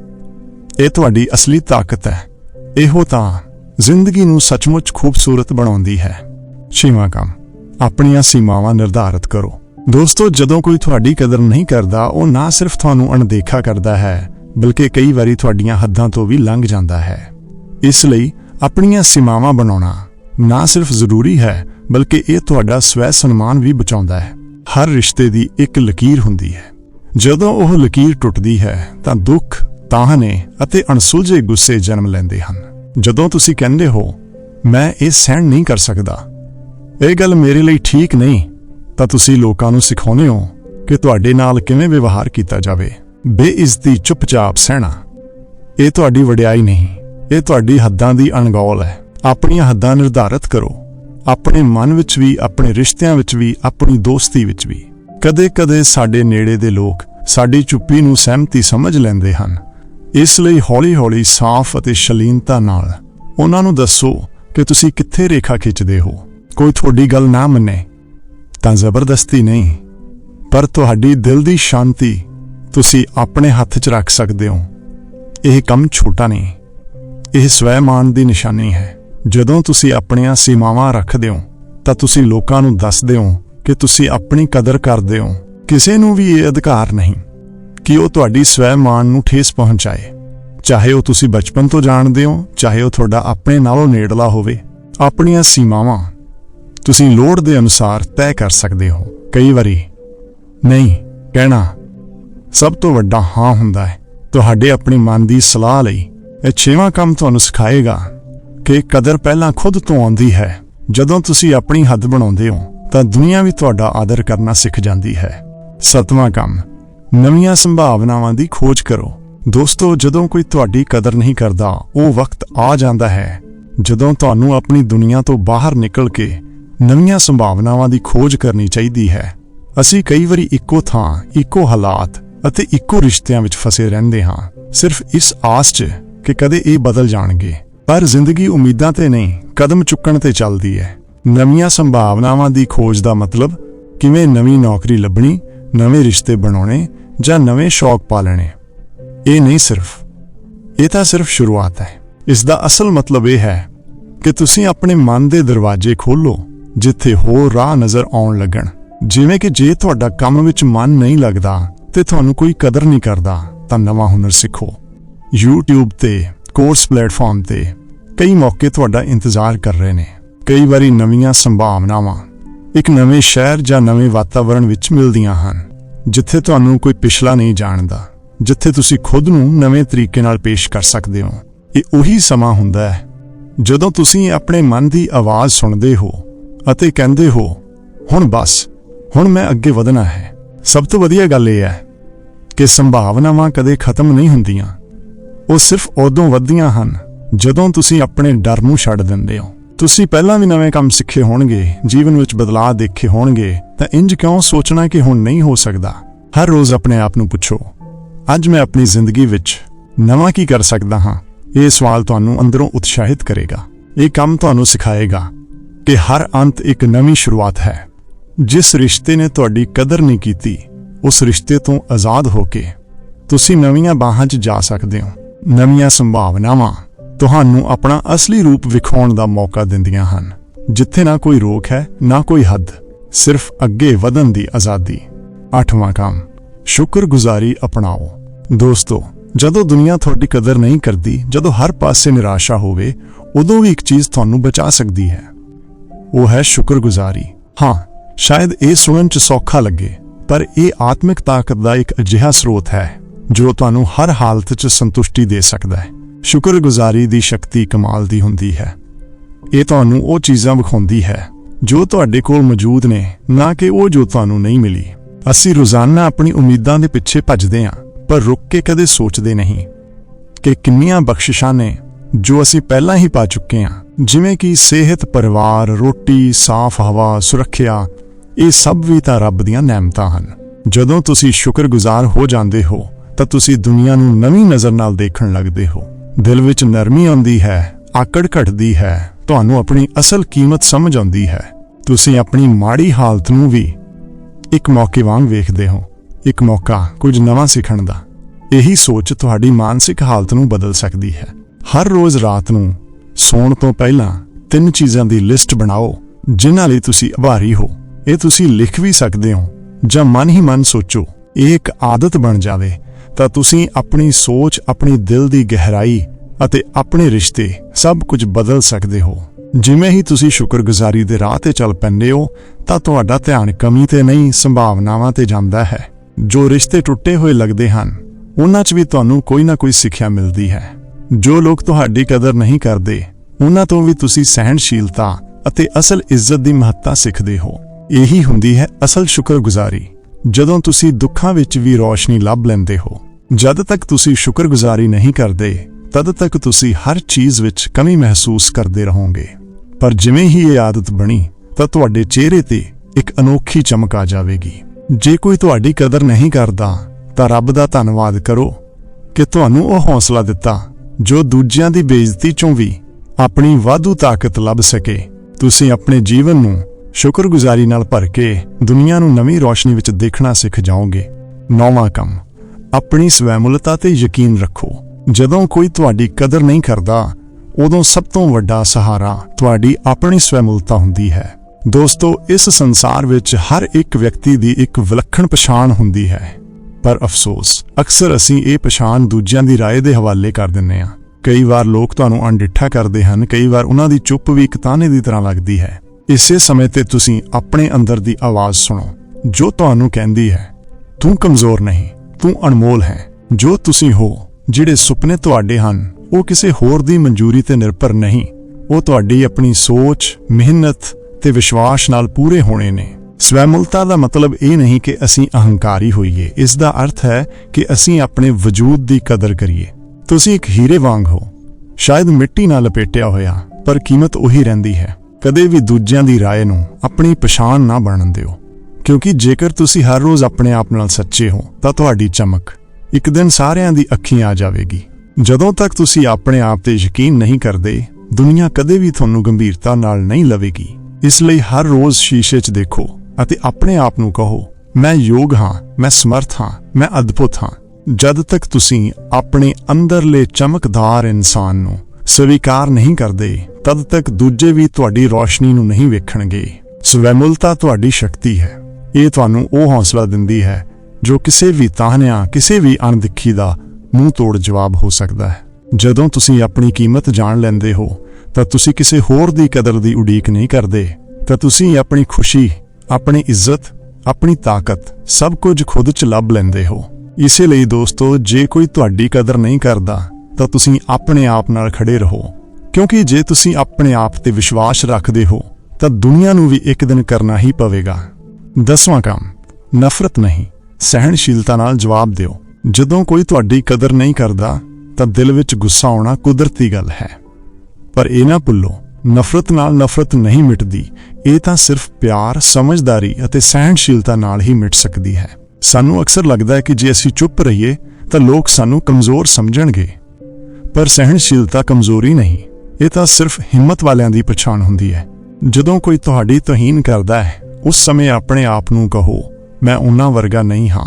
ਇਹ ਤੁਹਾਡੀ ਅਸਲੀ ਤਾਕਤ ਹੈ। ਇਹੋ ਤਾਂ ਜ਼ਿੰਦਗੀ ਨੂੰ ਸੱਚਮੁੱਚ ਖੂਬਸੂਰਤ ਬਣਾਉਂਦੀ ਹੈ। ਛੇਵਾਂ ਕੰਮ, ਆਪਣੀਆਂ ਸੀਮਾਵਾਂ ਨਿਰਧਾਰਤ ਕਰੋ। ਦੋਸਤੋ, ਜਦੋਂ ਕੋਈ ਤੁਹਾਡੀ ਕਦਰ ਨਹੀਂ ਕਰਦਾ, ਉਹ ਨਾ ਸਿਰਫ ਤੁਹਾਨੂੰ ਅਣਦੇਖਾ ਕਰਦਾ ਹੈ, ਬਲਕਿ ਕਈ ਵਾਰੀ ਤੁਹਾਡੀਆਂ ਹੱਦਾਂ ਤੋਂ ਵੀ ਲੰਘ ਜਾਂਦਾ ਹੈ। ਇਸ ਲਈ ਆਪਣੀਆਂ ਸੀਮਾਵਾਂ ਬਣਾਉਣਾ ਨਾ ਸਿਰਫ ਜ਼ਰੂਰੀ ਹੈ, ਬਲਕਿ ਇਹ ਤੁਹਾਡਾ ਸਵੈ ਸਨਮਾਨ ਵੀ ਬਚਾਉਂਦਾ ਹੈ। ਹਰ ਰਿਸ਼ਤੇ ਦੀ ਇੱਕ ਲਕੀਰ ਹੁੰਦੀ ਹੈ। ਜਦੋਂ ਉਹ ਲਕੀਰ ਟੁੱਟਦੀ ਹੈ, ਤਾਂ ਦੁੱਖ, ਤਾਹਨੇ ਅਤੇ ਅਣਸੁਲਝੇ ਗੁੱਸੇ ਜਨਮ ਲੈਂਦੇ ਹਨ। ਜਦੋਂ ਤੁਸੀਂ ਕਹਿੰਦੇ ਹੋ, ਮੈਂ ਇਹ ਸਹਿਣ ਨਹੀਂ ਕਰ ਸਕਦਾ। ਇਹ ਗੱਲ ਮੇਰੇ ਲਈ ਠੀਕ ਨਹੀਂ, ਤਾਂ ਤੁਸੀਂ ਲੋਕਾਂ ਨੂੰ ਸਿਖਾਉਂਦੇ ਹੋ ਕਿ ਤੁਹਾਡੇ ਨਾਲ ਕਿਵੇਂ ਵਿਵਹਾਰ ਕੀਤਾ ਜਾਵੇ। ਬੇਇੱਜ਼ਤੀ ਚੁੱਪਚਾਪ ਸਹਿਣਾ। ਇਹ ਤੁਹਾਡੀ ਵਡਿਆਈ ਨਹੀਂ। ਇਹ ਤੁਹਾਡੀ ਹੱਦਾਂ ਦੀ ਅਣਗੌਲ ਹੈ। ਆਪਣੀਆਂ ਹੱਦਾਂ ਨਿਰਧਾਰਤ ਕਰੋ। ਆਪਣੇ ਮਨ ਵਿੱਚ ਵੀ, ਆਪਣੇ ਰਿਸ਼ਤਿਆਂ ਵਿੱਚ ਵੀ, ਆਪਣੀ ਦੋਸਤੀ ਵਿੱਚ ਵੀ। ਕਦੇ-ਕਦੇ ਸਾਡੇ ਨੇੜੇ ਦੇ ਲੋਕ ਸਾਡੀ ਚੁੱਪੀ ਨੂੰ ਸਹਿਮਤੀ ਸਮਝ ਲੈਂਦੇ ਹਨ। ਇਸ ਲਈ ਹੌਲੀ-ਹੌਲੀ ਸਾਫ਼ ਅਤੇ ਸ਼ਲੀਨਤਾ ਨਾਲ ਉਹਨਾਂ ਨੂੰ ਦੱਸੋ ਕਿ ਤੁਸੀਂ ਕਿੱਥੇ ਰੇਖਾ ਖਿੱਚਦੇ ਹੋ। ਕੋਈ ਤੁਹਾਡੀ ਗੱਲ ਨਾ ਮੰਨੇ, ਤਾਂ ਜ਼ਬਰਦਸਤੀ ਨਹੀਂ। ਪਰ ਤੁਹਾਡੀ ਦਿਲ ਦੀ ਸ਼ਾਂਤੀ ਤੁਸੀਂ ਆਪਣੇ ਹੱਥ 'ਚ ਰੱਖ ਸਕਦੇ ਹੋ। ਇਹ ਕੰਮ ਛੋਟਾ ਨਹੀਂ, ਇਹ ਸਵੈਮਾਨ ਦੀ ਨਿਸ਼ਾਨੀ ਹੈ। ਜਦੋਂ ਤੁਸੀਂ ਆਪਣੀਆਂ ਸੀਮਾਵਾਂ ਰੱਖਦੇ ਹੋ, ਤਾਂ ਤੁਸੀਂ ਲੋਕਾਂ ਨੂੰ ਦੱਸਦੇ ਹੋ ਕਿ ਤੁਸੀਂ ਆਪਣੀ ਕਦਰ ਕਰਦੇ ਹੋ। ਕਿਸੇ ਨੂੰ ਵੀ ਇਹ ਅਧਿਕਾਰ ਨਹੀਂ ਕਿ ਉਹ ਤੁਹਾਡੀ ਸਵੈ ਮਾਨ ਨੂੰ ਠੇਸ ਪਹੁੰਚਾਏ। ਚਾਹੇ ਉਹ ਤੁਸੀਂ ਬਚਪਨ ਤੋਂ ਜਾਣਦੇ ਹੋ, ਚਾਹੇ ਉਹ ਤੁਹਾਡਾ ਆਪਣੇ ਨਾਲੋਂ ਨੇੜਲਾ ਹੋਵੇ। ਆਪਣੀਆਂ ਸੀਮਾਵਾਂ ਤੁਸੀਂ ਲੋੜ ਦੇ ਅਨੁਸਾਰ ਤੈਅ ਕਰ ਸਕਦੇ ਹੋ। ਕਈ ਵਾਰੀ, ਨਹੀਂ, ਕਹਿਣਾ ਸਭ ਤੋਂ ਵੱਡਾ ਹਾਂ ਹੁੰਦਾ ਹੈ। ਤੁਹਾਡੇ ਆਪਣੀ ਮਨ ਦੀ ਸਲਾਹ ਲਈ ਇਹ ਛੇਵਾਂ ਕੰਮ ਤੁਹਾਨੂੰ ਸਿਖਾਏਗਾ। ਕਿ ਕਦਰ ਪਹਿਲਾਂ ਖੁਦ ਤੋਂ ਆਉਂਦੀ ਹੈ। ਜਦੋਂ ਤੁਸੀਂ ਆਪਣੀ ਹੱਦ ਬਣਾਉਂਦੇ ਹੋ, ਤਾਂ ਦੁਨੀਆ ਵੀ ਤੁਹਾਡਾ ਆਦਰ ਕਰਨਾ ਸਿੱਖ ਜਾਂਦੀ ਹੈ। ਸਤਵਾਂ ਕੰਮ, ਨਵੀਆਂ ਸੰਭਾਵਨਾਵਾਂ ਦੀ ਖੋਜ ਕਰੋ। ਦੋਸਤੋ, ਜਦੋਂ ਕੋਈ ਤੁਹਾਡੀ ਕਦਰ ਨਹੀਂ ਕਰਦਾ, ਉਹ ਵਕਤ ਆ ਜਾਂਦਾ ਹੈ। ਜਦੋਂ ਤੁਹਾਨੂੰ ਆਪਣੀ ਦੁਨੀਆ ਤੋਂ ਬਾਹਰ ਨਿਕਲ ਕੇ ਨਵੀਆਂ ਸੰਭਾਵਨਾਵਾਂ ਦੀ ਖੋਜ ਕਰਨੀ ਚਾਹੀਦੀ ਹੈ, ਅਸੀਂ ਕਈ ਵਾਰੀ ਇੱਕੋ ਥਾਂ, ਇੱਕੋ ਹਾਲਾਤ ਅਤੇ ਇੱਕੋ ਰਿਸ਼ਤਿਆਂ ਵਿੱਚ ਫਸੇ ਰਹਿੰਦੇ ਹਾਂ। ਸਿਰਫ ਇਸ ਆਸ 'ਚ ਕਿ ਕਦੇ ਇਹ ਬਦਲ ਜਾਣਗੇ। ਪਰ ਜ਼ਿੰਦਗੀ ਉਮੀਦਾਂ ਤੇ ਨਹੀਂ, ਕਦਮ ਚੁੱਕਣ ਤੇ ਚੱਲਦੀ ਹੈ। ਨਵੀਆਂ ਸੰਭਾਵਨਾਵਾਂ ਦੀ ਖੋਜ ਦਾ ਮਤਲਬ ਕਿਵੇਂ ਨਵੀਂ ਨੌਕਰੀ ਲੱਭਣੀ, ਨਵੇਂ ਰਿਸ਼ਤੇ ਬਣਾਉਣੇ ਜਾਂ ਨਵੇਂ ਸ਼ੌਕ ਪਾਲਣੇ। ਇਹ ਨਹੀਂ ਸਿਰਫ, ਇਹ ਤਾਂ ਸਿਰਫ ਸ਼ੁਰੂਆਤ ਹੈ। ਇਸ ਦਾ ਅਸਲ ਮਤਲਬ ਇਹ ਹੈ ਕਿ ਤੁਸੀਂ ਆਪਣੇ ਮਨ ਦੇ ਦਰਵਾਜ਼ੇ ਖੋਲੋ, ਜਿੱਥੇ ਹੋਰ ਰਾਹ ਨਜ਼ਰ ਆਉਣ ਲੱਗਣ। ਜਿਵੇਂ ਕਿ ਜੇ ਤੁਹਾਡਾ ਕੰਮ ਵਿੱਚ ਮਨ ਨਹੀਂ ਲੱਗਦਾ ਤੇ ਤੁਹਾਨੂੰ ਕੋਈ ਕਦਰ ਨਹੀਂ ਕਰਦਾ, ਤਾਂ ਨਵਾਂ ਹੁਨਰ ਸਿੱਖੋ। YouTube ਤੇ ਕੋਰਸ ਪਲੇਟਫਾਰਮ ਤੇ ਕਈ ਮੌਕੇ ਤੁਹਾਡਾ ਇੰਤਜ਼ਾਰ ਕਰ ਰਹੇ ਨੇ। ਕਈ ਵਾਰੀ ਨਵੀਆਂ ਸੰਭਾਵਨਾਵਾਂ, ਇੱਕ ਨਵੇਂ ਸ਼ਹਿਰ ਜਾਂ ਨਵੇਂ ਵਾਤਾਵਰਣ ਵਿੱਚ ਮਿਲਦੀਆਂ ਹਨ, ਜਿੱਥੇ ਤੁਹਾਨੂੰ ਕੋਈ ਪਿਛਲਾ ਨਹੀਂ ਜਾਣਦਾ, ਜਿੱਥੇ ਤੁਸੀਂ ਖੁਦ ਨੂੰ ਨਵੇਂ ਤਰੀਕੇ ਨਾਲ ਪੇਸ਼ ਕਰ ਸਕਦੇ ਹੋ। ਇਹ ਉਹੀ ਸਮਾਂ ਹੁੰਦਾ ਹੈ, ਜਦੋਂ ਤੁਸੀਂ ਆਪਣੇ ਮਨ ਦੀ ਆਵਾਜ਼ ਸੁਣਦੇ ਹੋ ਅਤੇ ਕਹਿੰਦੇ ਹੋ, ਹੁਣ ਬਸ, ਹੁਣ ਮੈਂ ਅੱਗੇ ਵਧਣਾ ਹੈ। ਸਭ ਤੋਂ ਵਧੀਆ ਗੱਲ ਇਹ ਹੈ ਕਿ ਸੰਭਾਵਨਾਵਾਂ ਕਦੇ ਖਤਮ ਨਹੀਂ ਹੁੰਦੀਆਂ। ਉਹ ਸਿਰਫ ਉਦੋਂ ਵੱਧਦੀਆਂ ਹਨ ਜਦੋਂ ਤੁਸੀਂ ਆਪਣੇ ਡਰ ਨੂੰ ਛੱਡ ਦਿੰਦੇ ਹੋ। ਤੁਸੀਂ ਪਹਿਲਾਂ ਵੀ ਨਵੇਂ ਕੰਮ ਸਿੱਖੇ ਹੋਣਗੇ, ਜੀਵਨ ਵਿੱਚ ਬਦਲਾਅ ਦੇਖੇ ਹੋਣਗੇ, ਤਾਂ ਇੰਜ ਕਿਉਂ ਸੋਚਣਾ ਕਿ ਹੁਣ ਨਹੀਂ ਹੋ ਸਕਦਾ? ਹਰ ਰੋਜ਼ ਆਪਣੇ ਆਪ ਨੂੰ ਪੁੱਛੋ, ਅੱਜ ਮੈਂ ਆਪਣੀ ਜ਼ਿੰਦਗੀ ਵਿੱਚ ਨਵਾਂ ਕੀ ਕਰ ਸਕਦਾ ਹਾਂ? ਇਹ ਸਵਾਲ ਤੁਹਾਨੂੰ ਅੰਦਰੋਂ ਉਤਸ਼ਾਹਿਤ ਕਰੇਗਾ। ਇਹ ਕੰਮ ਤੁਹਾਨੂੰ ਸਿਖਾਏਗਾ ਕਿ ਹਰ ਅੰਤ ਇੱਕ ਨਵੀਂ ਸ਼ੁਰੂਆਤ ਹੈ। ਜਿਸ ਰਿਸ਼ਤੇ ਨੇ ਤੁਹਾਡੀ ਕਦਰ ਨਹੀਂ ਕੀਤੀ, ਉਸ ਰਿਸ਼ਤੇ ਤੋਂ ਆਜ਼ਾਦ ਹੋ ਕੇ ਤੁਸੀਂ ਨਵੀਆਂ ਬਾਹਾਂ 'ਚ ਜਾ ਸਕਦੇ ਹੋ। ਨਵੀਆਂ ਸੰਭਾਵਨਾਵਾਂ। ਤੁਹਾਨੂੰ ਆਪਣਾ ਅਸਲੀ ਰੂਪ ਵਿਖਾਉਣ ਦਾ ਮੌਕਾ ਦਿੰਦੀਆਂ ਹਨ। ਜਿੱਥੇ ਨਾ ਕੋਈ ਰੋਕ ਹੈ, ਨਾ ਕੋਈ ਹੱਦ, ਸਿਰਫ ਅੱਗੇ ਵਧਣ ਦੀ ਆਜ਼ਾਦੀ। ਅੱਠਵਾਂ ਕੰਮ, ਸ਼ੁਕਰਗੁਜ਼ਾਰੀ ਅਪਣਾਓ। ਦੋਸਤੋ, ਜਦੋਂ ਦੁਨੀਆ ਤੁਹਾਡੀ ਕਦਰ ਨਹੀਂ ਕਰਦੀ, ਜਦੋਂ ਹਰ ਪਾਸੇ ਨਿਰਾਸ਼ਾ ਹੋਵੇ, ਉਦੋਂ ਵੀ ਇੱਕ ਚੀਜ਼ ਤੁਹਾਨੂੰ ਬਚਾ ਸਕਦੀ ਹੈ। ਉਹ ਹੈ ਸ਼ੁਕਰਗੁਜ਼ਾਰੀ। ਹਾਂ, ਸ਼ਾਇਦ ਇਹ ਸੁਣਨ ਚ ਸੌਖਾ ਲੱਗੇ, ਪਰ ਇਹ ਆਤਮਿਕ ਤਾਕਤ ਦਾ ਇੱਕ ਅਜਿਹਾ ਸਰੋਤ ਹੈ, ਜੋ ਤੁਹਾਨੂੰ ਹਰ ਹਾਲਤ 'ਚ ਸੰਤੁਸ਼ਟੀ ਦੇ ਸਕਦਾ ਹੈ। ਸ਼ੁਕਰਗੁਜ਼ਾਰੀ ਦੀ ਸ਼ਕਤੀ ਕਮਾਲ ਦੀ ਹੁੰਦੀ ਹੈ। ਇਹ ਤੁਹਾਨੂੰ ਉਹ ਚੀਜ਼ਾਂ ਵਿਖਾਉਂਦੀ ਹੈ, ਜੋ ਤੁਹਾਡੇ ਕੋਲ ਮੌਜੂਦ ਨੇ, ਨਾ ਕਿ ਉਹ ਜੋ ਤੁਹਾਨੂੰ ਨਹੀਂ ਮਿਲੀ। ਅਸੀਂ ਰੋਜ਼ਾਨਾ ਆਪਣੀ ਉਮੀਦਾਂ ਦੇ ਪਿੱਛੇ ਭੱਜਦੇ ਹਾਂ, ਪਰ ਰੁਕ ਕੇ ਕਦੇ ਸੋਚਦੇ ਨਹੀਂ ਕਿ ਕਿੰਨੀਆਂ ਬਖਸ਼ਿਸ਼ਾਂ ਨੇ, ਜੋ ਅਸੀਂ ਪਹਿਲਾਂ ਹੀ ਪਾ ਚੁੱਕੇ ਹਾਂ, ਜਿਵੇਂ ਕਿ ਸਿਹਤ, ਪਰਿਵਾਰ, ਰੋਟੀ, ਸਾਫ਼ ਹਵਾ, ਸੁਰੱਖਿਆ, ਇਹ ਸਭ ਵੀ ਤਾਂ ਰੱਬ ਦੀਆਂ ਨਿਆਮਤਾਂ ਹਨ। ਜਦੋਂ ਤੁਸੀਂ ਸ਼ੁਕਰਗੁਜ਼ਾਰ ਹੋ ਜਾਂਦੇ ਹੋ, ਤਾਂ ਤੁਸੀਂ ਦੁਨੀਆ ਨੂੰ ਨਵੀਂ ਨਜ਼ਰ ਨਾਲ ਦੇਖਣ ਲੱਗਦੇ ਹੋ। ਦਿਲ ਵਿੱਚ ਨਰਮੀ ਆਉਂਦੀ ਹੈ, ਆਕੜ ਘਟਦੀ ਹੈ, ਤੁਹਾਨੂੰ ਆਪਣੀ ਅਸਲ ਕੀਮਤ ਸਮਝ ਆਉਂਦੀ ਹੈ। ਤੁਸੀਂ ਆਪਣੀ ਮਾੜੀ ਹਾਲਤ ਨੂੰ ਵੀ ਇੱਕ ਮੌਕੇ ਵਾਂਗ ਵੇਖਦੇ ਹੋ, ਇੱਕ ਮੌਕਾ ਕੁਝ ਨਵਾਂ ਸਿੱਖਣ ਦਾ। ਇਹੀ ਸੋਚ ਤੁਹਾਡੀ ਮਾਨਸਿਕ ਹਾਲਤ ਨੂੰ ਬਦਲ ਸਕਦੀ ਹੈ। ਹਰ ਰੋਜ਼ ਰਾਤ ਨੂੰ ਸੌਣ ਤੋਂ ਪਹਿਲਾਂ ਤਿੰਨ ਚੀਜ਼ਾਂ ਦੀ ਲਿਸਟ ਬਣਾਓ, ਜਿਨ੍ਹਾਂ ਲਈ ਤੁਸੀਂ ਆਭਾਰੀ ਹੋ। ਇਹ ਤੁਸੀਂ ਲਿਖ ਵੀ ਸਕਦੇ ਹੋ, ਜਾਂ ਮਨ ਹੀ ਮਨ ਸੋਚੋ, ਇਹ ਇੱਕ ਆਦਤ ਬਣ ਜਾਵੇ। ਤਾਂ ਤੁਸੀਂ ਆਪਣੀ ਸੋਚ, ਆਪਣੀ ਦਿਲ ਦੀ ਗਹਿਰਾਈ ਅਤੇ ਆਪਣੇ ਰਿਸ਼ਤੇ ਸਭ ਕੁਝ ਬਦਲ ਸਕਦੇ ਹੋ। ਜਿਵੇਂ ਹੀ ਤੁਸੀਂ ਸ਼ੁਕਰਗੁਜ਼ਾਰੀ ਦੇ ਰਾਹ ਤੇ ਚੱਲ ਪੈਂਦੇ ਹੋ, ਤਾਂ ਤੁਹਾਡਾ ਧਿਆਨ ਕਮੀ ਤੇ ਨਹੀਂ, ਸੰਭਾਵਨਾਵਾਂ ਤੇ ਜਾਂਦਾ ਹੈ। ਜੋ ਰਿਸ਼ਤੇ ਟੁੱਟੇ ਹੋਏ ਲੱਗਦੇ ਹਨ, ਉਹਨਾਂ 'ਚ ਵੀ ਤੁਹਾਨੂੰ ਕੋਈ ਨਾ ਕੋਈ ਸਿੱਖਿਆ ਮਿਲਦੀ ਹੈ। ਜੋ ਲੋਕ ਤੁਹਾਡੀ ਕਦਰ ਨਹੀਂ ਕਰਦੇ, ਉਹਨਾਂ ਤੋਂ ਵੀ ਤੁਸੀਂ ਸਹਿਣਸ਼ੀਲਤਾ ਅਤੇ ਅਸਲ ਇੱਜ਼ਤ ਦੀ ਮਹੱਤਤਾ ਸਿੱਖਦੇ ਹੋ। ਇਹੀ ਹੁੰਦੀ ਹੈ ਅਸਲ ਸ਼ੁਕਰਗੁਜ਼ਾਰੀ। ਜਦੋਂ ਤੁਸੀਂ ਦੁੱਖਾਂ ਵਿੱਚ ਵੀ ਰੋਸ਼ਨੀ ਲੱਭ ਲੈਂਦੇ ਹੋ, ਜਦ ਤੱਕ ਤੁਸੀਂ ਸ਼ੁਕਰਗੁਜ਼ਾਰੀ ਨਹੀਂ ਕਰਦੇ, ਤਦ ਤੱਕ ਤੁਸੀਂ ਹਰ ਚੀਜ਼ ਵਿੱਚ ਕਮੀ ਮਹਿਸੂਸ ਕਰਦੇ ਰਹੋਗੇ। ਪਰ ਜਿਵੇਂ ਹੀ ਇਹ ਆਦਤ ਬਣੀ, ਤਾਂ ਤੁਹਾਡੇ ਚਿਹਰੇ ਤੇ ਇੱਕ ਅਨੋਖੀ ਚਮਕ ਆ ਜਾਵੇਗੀ। ਜੇ ਕੋਈ ਤੁਹਾਡੀ ਕਦਰ ਨਹੀਂ ਕਰਦਾ, ਤਾਂ ਰੱਬ ਦਾ ਧੰਨਵਾਦ ਕਰੋ ਕਿ ਤੁਹਾਨੂੰ ਉਹ ਹੌਸਲਾ ਦਿੱਤਾ, ਜੋ ਦੂਜਿਆਂ ਦੀ ਬੇਇੱਜ਼ਤੀ ਚੋਂ ਵੀ ਆਪਣੀ ਵਾਧੂ ਤਾਕਤ ਲੱਭ ਸਕੇ। ਤੁਸੀਂ ਆਪਣੇ ਜੀਵਨ ਨੂੰ ਸ਼ੁਕਰਗੁਜ਼ਾਰੀ ਨਾਲ ਭਰ ਕੇ ਦੁਨੀਆ ਨੂੰ ਨਵੀਂ ਰੋਸ਼ਨੀ ਵਿੱਚ ਦੇਖਣਾ ਸਿੱਖ ਜਾਓਗੇ ਨੌਵਾਂ ਕੰਮ ਆਪਣੀ ਸਵੈਮੁਲਤਾ ਤੇ ਯਕੀਨ ਰੱਖੋ ਜਦੋਂ ਕੋਈ ਤੁਹਾਡੀ ਕਦਰ ਨਹੀਂ ਕਰਦਾ ਉਦੋਂ ਸਭ ਤੋਂ ਵੱਡਾ ਸਹਾਰਾ ਤੁਹਾਡੀ ਆਪਣੀ ਸਵੈਮੁਲਤਾ ਹੁੰਦੀ ਹੈ ਦੋਸਤੋ ਇਸ ਸੰਸਾਰ ਵਿੱਚ ਹਰ ਇੱਕ ਵਿਅਕਤੀ ਦੀ ਇੱਕ ਵਿਲੱਖਣ ਪਛਾਣ ਹੁੰਦੀ ਹੈ ਪਰ ਅਫਸੋਸ ਅਕਸਰ ਅਸੀਂ ਇਹ ਪਛਾਣ ਦੂਜਿਆਂ ਦੀ رائے ਦੇ ਹਵਾਲੇ ਕਰ ਦਿੰਨੇ ਹਾਂ ਕਈ ਵਾਰ ਲੋਕ ਤੁਹਾਨੂੰ ਅਣਡਿੱਠਾ ਕਰਦੇ ਹਨ ਕਈ ਵਾਰ ਉਹਨਾਂ ਦੀ ਚੁੱਪ ਵੀ ਇੱਕ ਤਾਨੇ ਦੀ ਤਰ੍ਹਾਂ ਲੱਗਦੀ ਹੈ ਇਸੇ ਸਮੇਂ ਤੇ ਤੁਸੀਂ ਆਪਣੇ ਅੰਦਰ ਦੀ ਆਵਾਜ਼ ਸੁਣੋ, ਜੋ ਤੁਹਾਨੂੰ ਕਹਿੰਦੀ ਹੈ। ਤੂੰ ਕਮਜ਼ੋਰ ਨਹੀਂ, ਤੂੰ ਅਨਮੋਲ ਹੈ। ਜੋ ਤੁਸੀਂ ਹੋ, ਜਿਹੜੇ ਸੁਪਨੇ ਤੁਹਾਡੇ ਹਨ, ਉਹ ਕਿਸੇ ਹੋਰ ਦੀ ਮਨਜ਼ੂਰੀ ਤੇ ਨਿਰਭਰ ਨਹੀਂ। ਉਹ ਤੁਹਾਡੀ ਆਪਣੀ ਸੋਚ, ਮਿਹਨਤ ਤੇ ਵਿਸ਼ਵਾਸ ਨਾਲ ਪੂਰੇ ਹੋਣੇ ਨੇ। ਸਵੈਮੁਲਤਾ ਦਾ ਮਤਲਬ ਇਹ ਨਹੀਂ ਕਿ ਅਸੀਂ ਅਹੰਕਾਰੀ ਹੋਈਏ। ਇਸ ਦਾ ਅਰਥ ਹੈ ਕਿ ਅਸੀਂ ਆਪਣੇ ਵਜੂਦ ਦੀ ਕਦਰ ਕਰੀਏ। ਤੁਸੀਂ ਇੱਕ ਹੀਰੇ ਵਾਂਗ ਹੋ। ਸ਼ਾਇਦ ਮਿੱਟੀ ਨਾਲ ਲਪੇਟਿਆ ਹੋਇਆ, ਪਰ ਕੀਮਤ ਉਹੀ ਰਹਿੰਦੀ ਹੈ। ਕਦੇ ਵੀ ਦੂਜਿਆਂ ਦੀ رائے ਨੂੰ ਆਪਣੀ ਪਛਾਣ ਨਾ ਬਣਨ ਦਿਓ ਕਿਉਂਕਿ ਜੇਕਰ ਤੁਸੀਂ ਹਰ ਰੋਜ਼ ਆਪਣੇ ਆਪ ਨਾਲ ਸੱਚੇ ਹੋ ਤਾਂ ਤੁਹਾਡੀ ਚਮਕ ਇੱਕ ਦਿਨ ਸਾਰਿਆਂ ਦੀ ਅੱਖੀਂ ਆ ਜਾਵੇਗੀ ਜਦੋਂ ਤੱਕ ਤੁਸੀਂ ਆਪਣੇ ਆਪ ਤੇ ਯਕੀਨ ਨਹੀਂ ਕਰਦੇ ਦੁਨੀਆ ਕਦੇ ਵੀ ਤੁਹਾਨੂੰ ਗੰਭੀਰਤਾ ਨਾਲ ਨਹੀਂ ਲਵੇਗੀ ਇਸ ਲਈ ਹਰ ਰੋਜ਼ ਸ਼ੀਸ਼ੇ 'ਚ ਦੇਖੋ ਅਤੇ ਆਪਣੇ ਆਪ ਨੂੰ ਕਹੋ ਮੈਂ ਯੋਗ ਹਾਂ ਮੈਂ ਸਮਰਥ ਹਾਂ ਮੈਂ ਅਦਭੁਤ ਹਾਂ ਜਦ ਤੱਕ ਤੁਸੀਂ ਆਪਣੇ ਅੰਦਰਲੇ ਚਮਕਦਾਰ ਇਨਸਾਨ ਨੂੰ ਸਵੀਕਾਰ ਨਹੀਂ ਕਰਦੇ ਤਦ ਤੱਕ ਦੂਜੇ ਵੀ ਤੁਹਾਡੀ ਰੋਸ਼ਨੀ ਨੂੰ ਨਹੀਂ ਵੇਖਣਗੇ। ਸਵੈਮੁਲਤਾ ਤੁਹਾਡੀ ਸ਼ਕਤੀ ਹੈ। ਇਹ ਤੁਹਾਨੂੰ ਉਹ ਹੌਸਲਾ ਦਿੰਦੀ ਹੈ, ਜੋ ਕਿਸੇ ਵੀ ਤਾਹਨਿਆਂ, ਕਿਸੇ ਵੀ ਅਣਦਿੱਖੀ ਦਾ ਮੂੰਹ ਤੋੜ ਜਵਾਬ ਹੋ ਸਕਦਾ ਹੈ। ਜਦੋਂ ਤੁਸੀਂ ਆਪਣੀ ਕੀਮਤ ਜਾਣ ਲੈਂਦੇ ਹੋ, ਤਾਂ ਤੁਸੀਂ ਕਿਸੇ ਹੋਰ ਦੀ ਕਦਰ ਦੀ ਉਡੀਕ ਨਹੀਂ ਕਰਦੇ। ਤਾਂ ਤੁਸੀਂ ਆਪਣੀ ਖੁਸ਼ੀ, ਆਪਣੀ ਇੱਜ਼ਤ, ਆਪਣੀ ਤਾਕਤ ਸਭ ਕੁਝ ਖੁਦ ਚ ਲੱਭ ਲੈਂਦੇ ਹੋ। ਇਸੇ ਲਈ ਦੋਸਤੋ, ਜੇ ਕੋਈ ਤੁਹਾਡੀ ਕਦਰ ਨਹੀਂ ਕਰਦਾ, ਤਾਂ ਤੁਸੀਂ ਆਪਣੇ ਆਪ ਨਾਲ ਖੜੇ ਰਹੋ। ਕਿਉਂਕਿ ਜੇ ਤੁਸੀਂ ਆਪਣੇ ਆਪ ਤੇ ਵਿਸ਼ਵਾਸ ਰੱਖਦੇ ਹੋ, ਤਾਂ ਦੁਨੀਆ ਨੂੰ ਵੀ ਇੱਕ ਦਿਨ ਕਰਨਾ ਹੀ ਪਵੇਗਾ। ਦਸਵਾਂ ਕੰਮ, ਨਫ਼ਰਤ ਨਹੀਂ, ਸਹਿਣਸ਼ੀਲਤਾ ਨਾਲ ਜਵਾਬ ਦਿਓ। ਜਦੋਂ ਕੋਈ ਤੁਹਾਡੀ ਕਦਰ ਨਹੀਂ ਕਰਦਾ, ਤਾਂ ਦਿਲ ਵਿੱਚ ਗੁੱਸਾ ਆਉਣਾ ਕੁਦਰਤੀ ਗੱਲ ਹੈ। ਪਰ ਇਹ ਨਾ ਭੁੱਲੋ, ਨਫ਼ਰਤ ਨਾਲ ਨਫ਼ਰਤ ਨਹੀਂ ਮਿਟਦੀ। ਇਹ ਤਾਂ ਸਿਰਫ ਪਿਆਰ, ਸਮਝਦਾਰੀ ਅਤੇ ਸਹਿਣਸ਼ੀਲਤਾ ਨਾਲ ਹੀ ਮਿਟ ਸਕਦੀ ਹੈ। ਸਾਨੂੰ ਅਕਸਰ ਲੱਗਦਾ ਹੈ ਕਿ ਜੇ ਅਸੀਂ ਚੁੱਪ ਰਹੀਏ, ਤਾਂ ਲੋਕ ਸਾਨੂੰ ਕਮਜ਼ੋਰ ਸਮਝਣਗੇ। ਪਰ ਸਹਿਣਸ਼ੀਲਤਾ ਕਮਜ਼ੋਰੀ ਨਹੀਂ। ਇਹ ਤਾਂ ਸਿਰਫ ਹਿੰਮਤ ਵਾਲਿਆਂ ਦੀ ਪਛਾਣ ਹੁੰਦੀ ਹੈ। ਜਦੋਂ ਕੋਈ ਤੁਹਾਡੀ ਤੋਹੀਨ ਕਰਦਾ ਹੈ, ਉਸ ਸਮੇਂ ਆਪਣੇ ਆਪ ਨੂੰ ਕਹੋ, ਮੈਂ ਉਹਨਾਂ ਵਰਗਾ ਨਹੀਂ ਹਾਂ।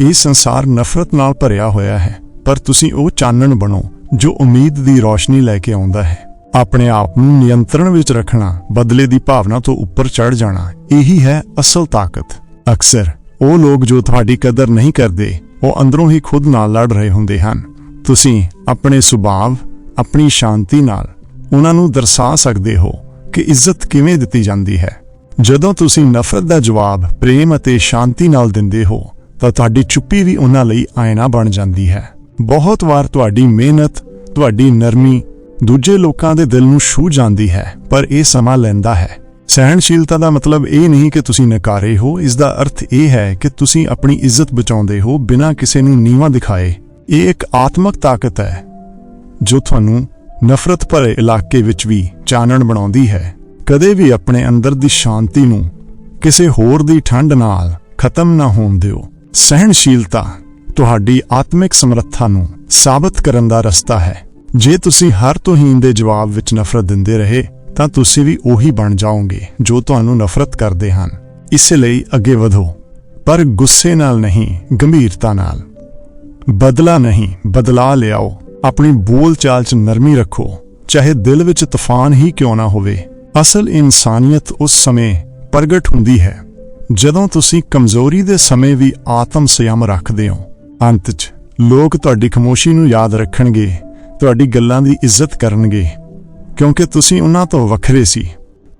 ਇਹ ਸੰਸਾਰ ਨਫ਼ਰਤ ਨਾਲ ਭਰਿਆ ਹੋਇਆ ਹੈ, ਪਰ ਤੁਸੀਂ ਉਹ ਚਾਨਣ ਬਣੋ, ਜੋ ਉਮੀਦ ਦੀ ਰੋਸ਼ਨੀ ਲੈ ਕੇ ਆਉਂਦਾ ਹੈ। ਆਪਣੇ ਆਪ ਨੂੰ ਨਿਯੰਤਰਣ ਵਿੱਚ ਰੱਖਣਾ, ਬਦਲੇ ਦੀ ਭਾਵਨਾ ਤੋਂ ਉੱਪਰ ਚੜ ਜਾਣਾ, ਇਹੀ ਹੈ ਅਸਲ ਤਾਕਤ। ਅਕਸਰ, ਉਹ ਲੋਕ ਜੋ ਤੁਹਾਡੀ ਕਦਰ ਨਹੀਂ ਕਰਦੇ, ਉਹ ਅੰਦਰੋਂ ਹੀ ਖੁਦ ਨਾਲ ਲੜ ਰਹੇ ਹੁੰਦੇ ਹਨ। ਤੁਸੀਂ ਆਪਣੇ ਸੁਭਾਅ ਆਪਣੀ ਸ਼ਾਂਤੀ ਨਾਲ ਉਹਨਾਂ ਨੂੰ ਦਰਸਾ ਸਕਦੇ ਹੋ ਕਿ ਇੱਜ਼ਤ ਕਿਵੇਂ ਦਿੱਤੀ ਜਾਂਦੀ ਹੈ। ਜਦੋਂ ਤੁਸੀਂ ਨਫ਼ਰਤ ਦਾ ਜਵਾਬ ਪ੍ਰੇਮ ਅਤੇ ਸ਼ਾਂਤੀ ਨਾਲ ਦਿੰਦੇ ਹੋ, ਤਾਂ ਤੁਹਾਡੀ ਚੁੱਪੀ ਵੀ ਉਹਨਾਂ ਲਈ ਆਇਨਾ ਬਣ ਜਾਂਦੀ ਹੈ। ਬਹੁਤ ਵਾਰ ਤੁਹਾਡੀ ਮਿਹਨਤ, ਤੁਹਾਡੀ ਨਰਮੀ ਦੂਜੇ ਲੋਕਾਂ ਦੇ ਦਿਲ ਨੂੰ ਛੂ ਜਾਂਦੀ ਹੈ, ਪਰ ਇਹ ਸਮਾਂ ਲੈਂਦਾ ਹੈ। ਸਹਿਣਸ਼ੀਲਤਾ ਦਾ ਮਤਲਬ ਇਹ ਨਹੀਂ ਕਿ ਤੁਸੀਂ ਨਕਾਰੇ ਹੋ, ਇਸ ਦਾ ਅਰਥ ਇਹ ਹੈ ਕਿ ਤੁਸੀਂ ਆਪਣੀ ਇੱਜ਼ਤ ਬਚਾਉਂਦੇ ਹੋ ਬਿਨਾਂ ਕਿਸੇ ਨੂੰ ਨੀਵਾਂ ਦਿਖਾਏ। ਇਹ ਇੱਕ ਆਤਮਕ ਤਾਕਤ ਹੈ, ਜੋ ਤੁਹਾਨੂੰ ਨਫ਼ਰਤ ਭਰੇ ਇਲਾਕੇ ਵਿੱਚ ਵੀ ਚਾਨਣ ਬਣਾਉਂਦੀ ਹੈ। ਕਦੇ ਵੀ ਆਪਣੇ ਅੰਦਰ ਦੀ ਸ਼ਾਂਤੀ ਨੂੰ ਕਿਸੇ ਹੋਰ ਦੀ ਠੰਡ ਨਾਲ ਖਤਮ ਨਾ ਹੋਣ ਦਿਓ। ਸਹਿਣਸ਼ੀਲਤਾ ਤੁਹਾਡੀ ਆਤਮਿਕ ਸਮਰੱਥਾ ਨੂੰ ਸਾਬਤ ਕਰਨ ਦਾ ਰਸਤਾ ਹੈ। ਜੇ ਤੁਸੀਂ ਹਰ ਤੋਹੀਨ ਦੇ ਜਵਾਬ ਵਿੱਚ ਨਫ਼ਰਤ ਦਿੰਦੇ ਰਹੇ, ਤਾਂ ਤੁਸੀਂ ਵੀ ਉਹੀ ਬਣ ਜਾਓਗੇ ਜੋ ਤੁਹਾਨੂੰ ਨਫ਼ਰਤ ਕਰਦੇ ਹਨ। ਇਸ ਲਈ ਅੱਗੇ ਵਧੋ। ਪਰ ਗੁੱਸੇ ਨਾਲ ਨਹੀਂ, ਗੰਭੀਰਤਾ ਨਾਲ। ਬਦਲਾ ਨਹੀਂ, ਬਦਲਾ ਲਿਆਓ। ਆਪਣੀ ਬੋਲਚਾਲ 'ਚ ਨਰਮੀ ਰੱਖੋ, ਚਾਹੇ ਦਿਲ ਵਿੱਚ ਤੂਫਾਨ ਹੀ ਕਿਉਂ ਨਾ ਹੋਵੇ। ਅਸਲ ਇਨਸਾਨੀਅਤ ਉਸ ਸਮੇਂ ਪ੍ਰਗਟ ਹੁੰਦੀ ਹੈ, ਜਦੋਂ ਤੁਸੀਂ ਕਮਜ਼ੋਰੀ ਦੇ ਸਮੇਂ ਵੀ ਆਤਮ ਸੰਯਮ ਰੱਖਦੇ ਹੋ। ਅੰਤ 'ਚ, ਲੋਕ ਤੁਹਾਡੀ ਖਮੋਸ਼ੀ ਨੂੰ ਯਾਦ ਰੱਖਣਗੇ, ਤੁਹਾਡੀ ਗੱਲਾਂ ਦੀ ਇੱਜ਼ਤ ਕਰਨਗੇ, ਕਿਉਂਕਿ ਤੁਸੀਂ ਉਹਨਾਂ ਤੋਂ ਵੱਖਰੇ ਸੀ।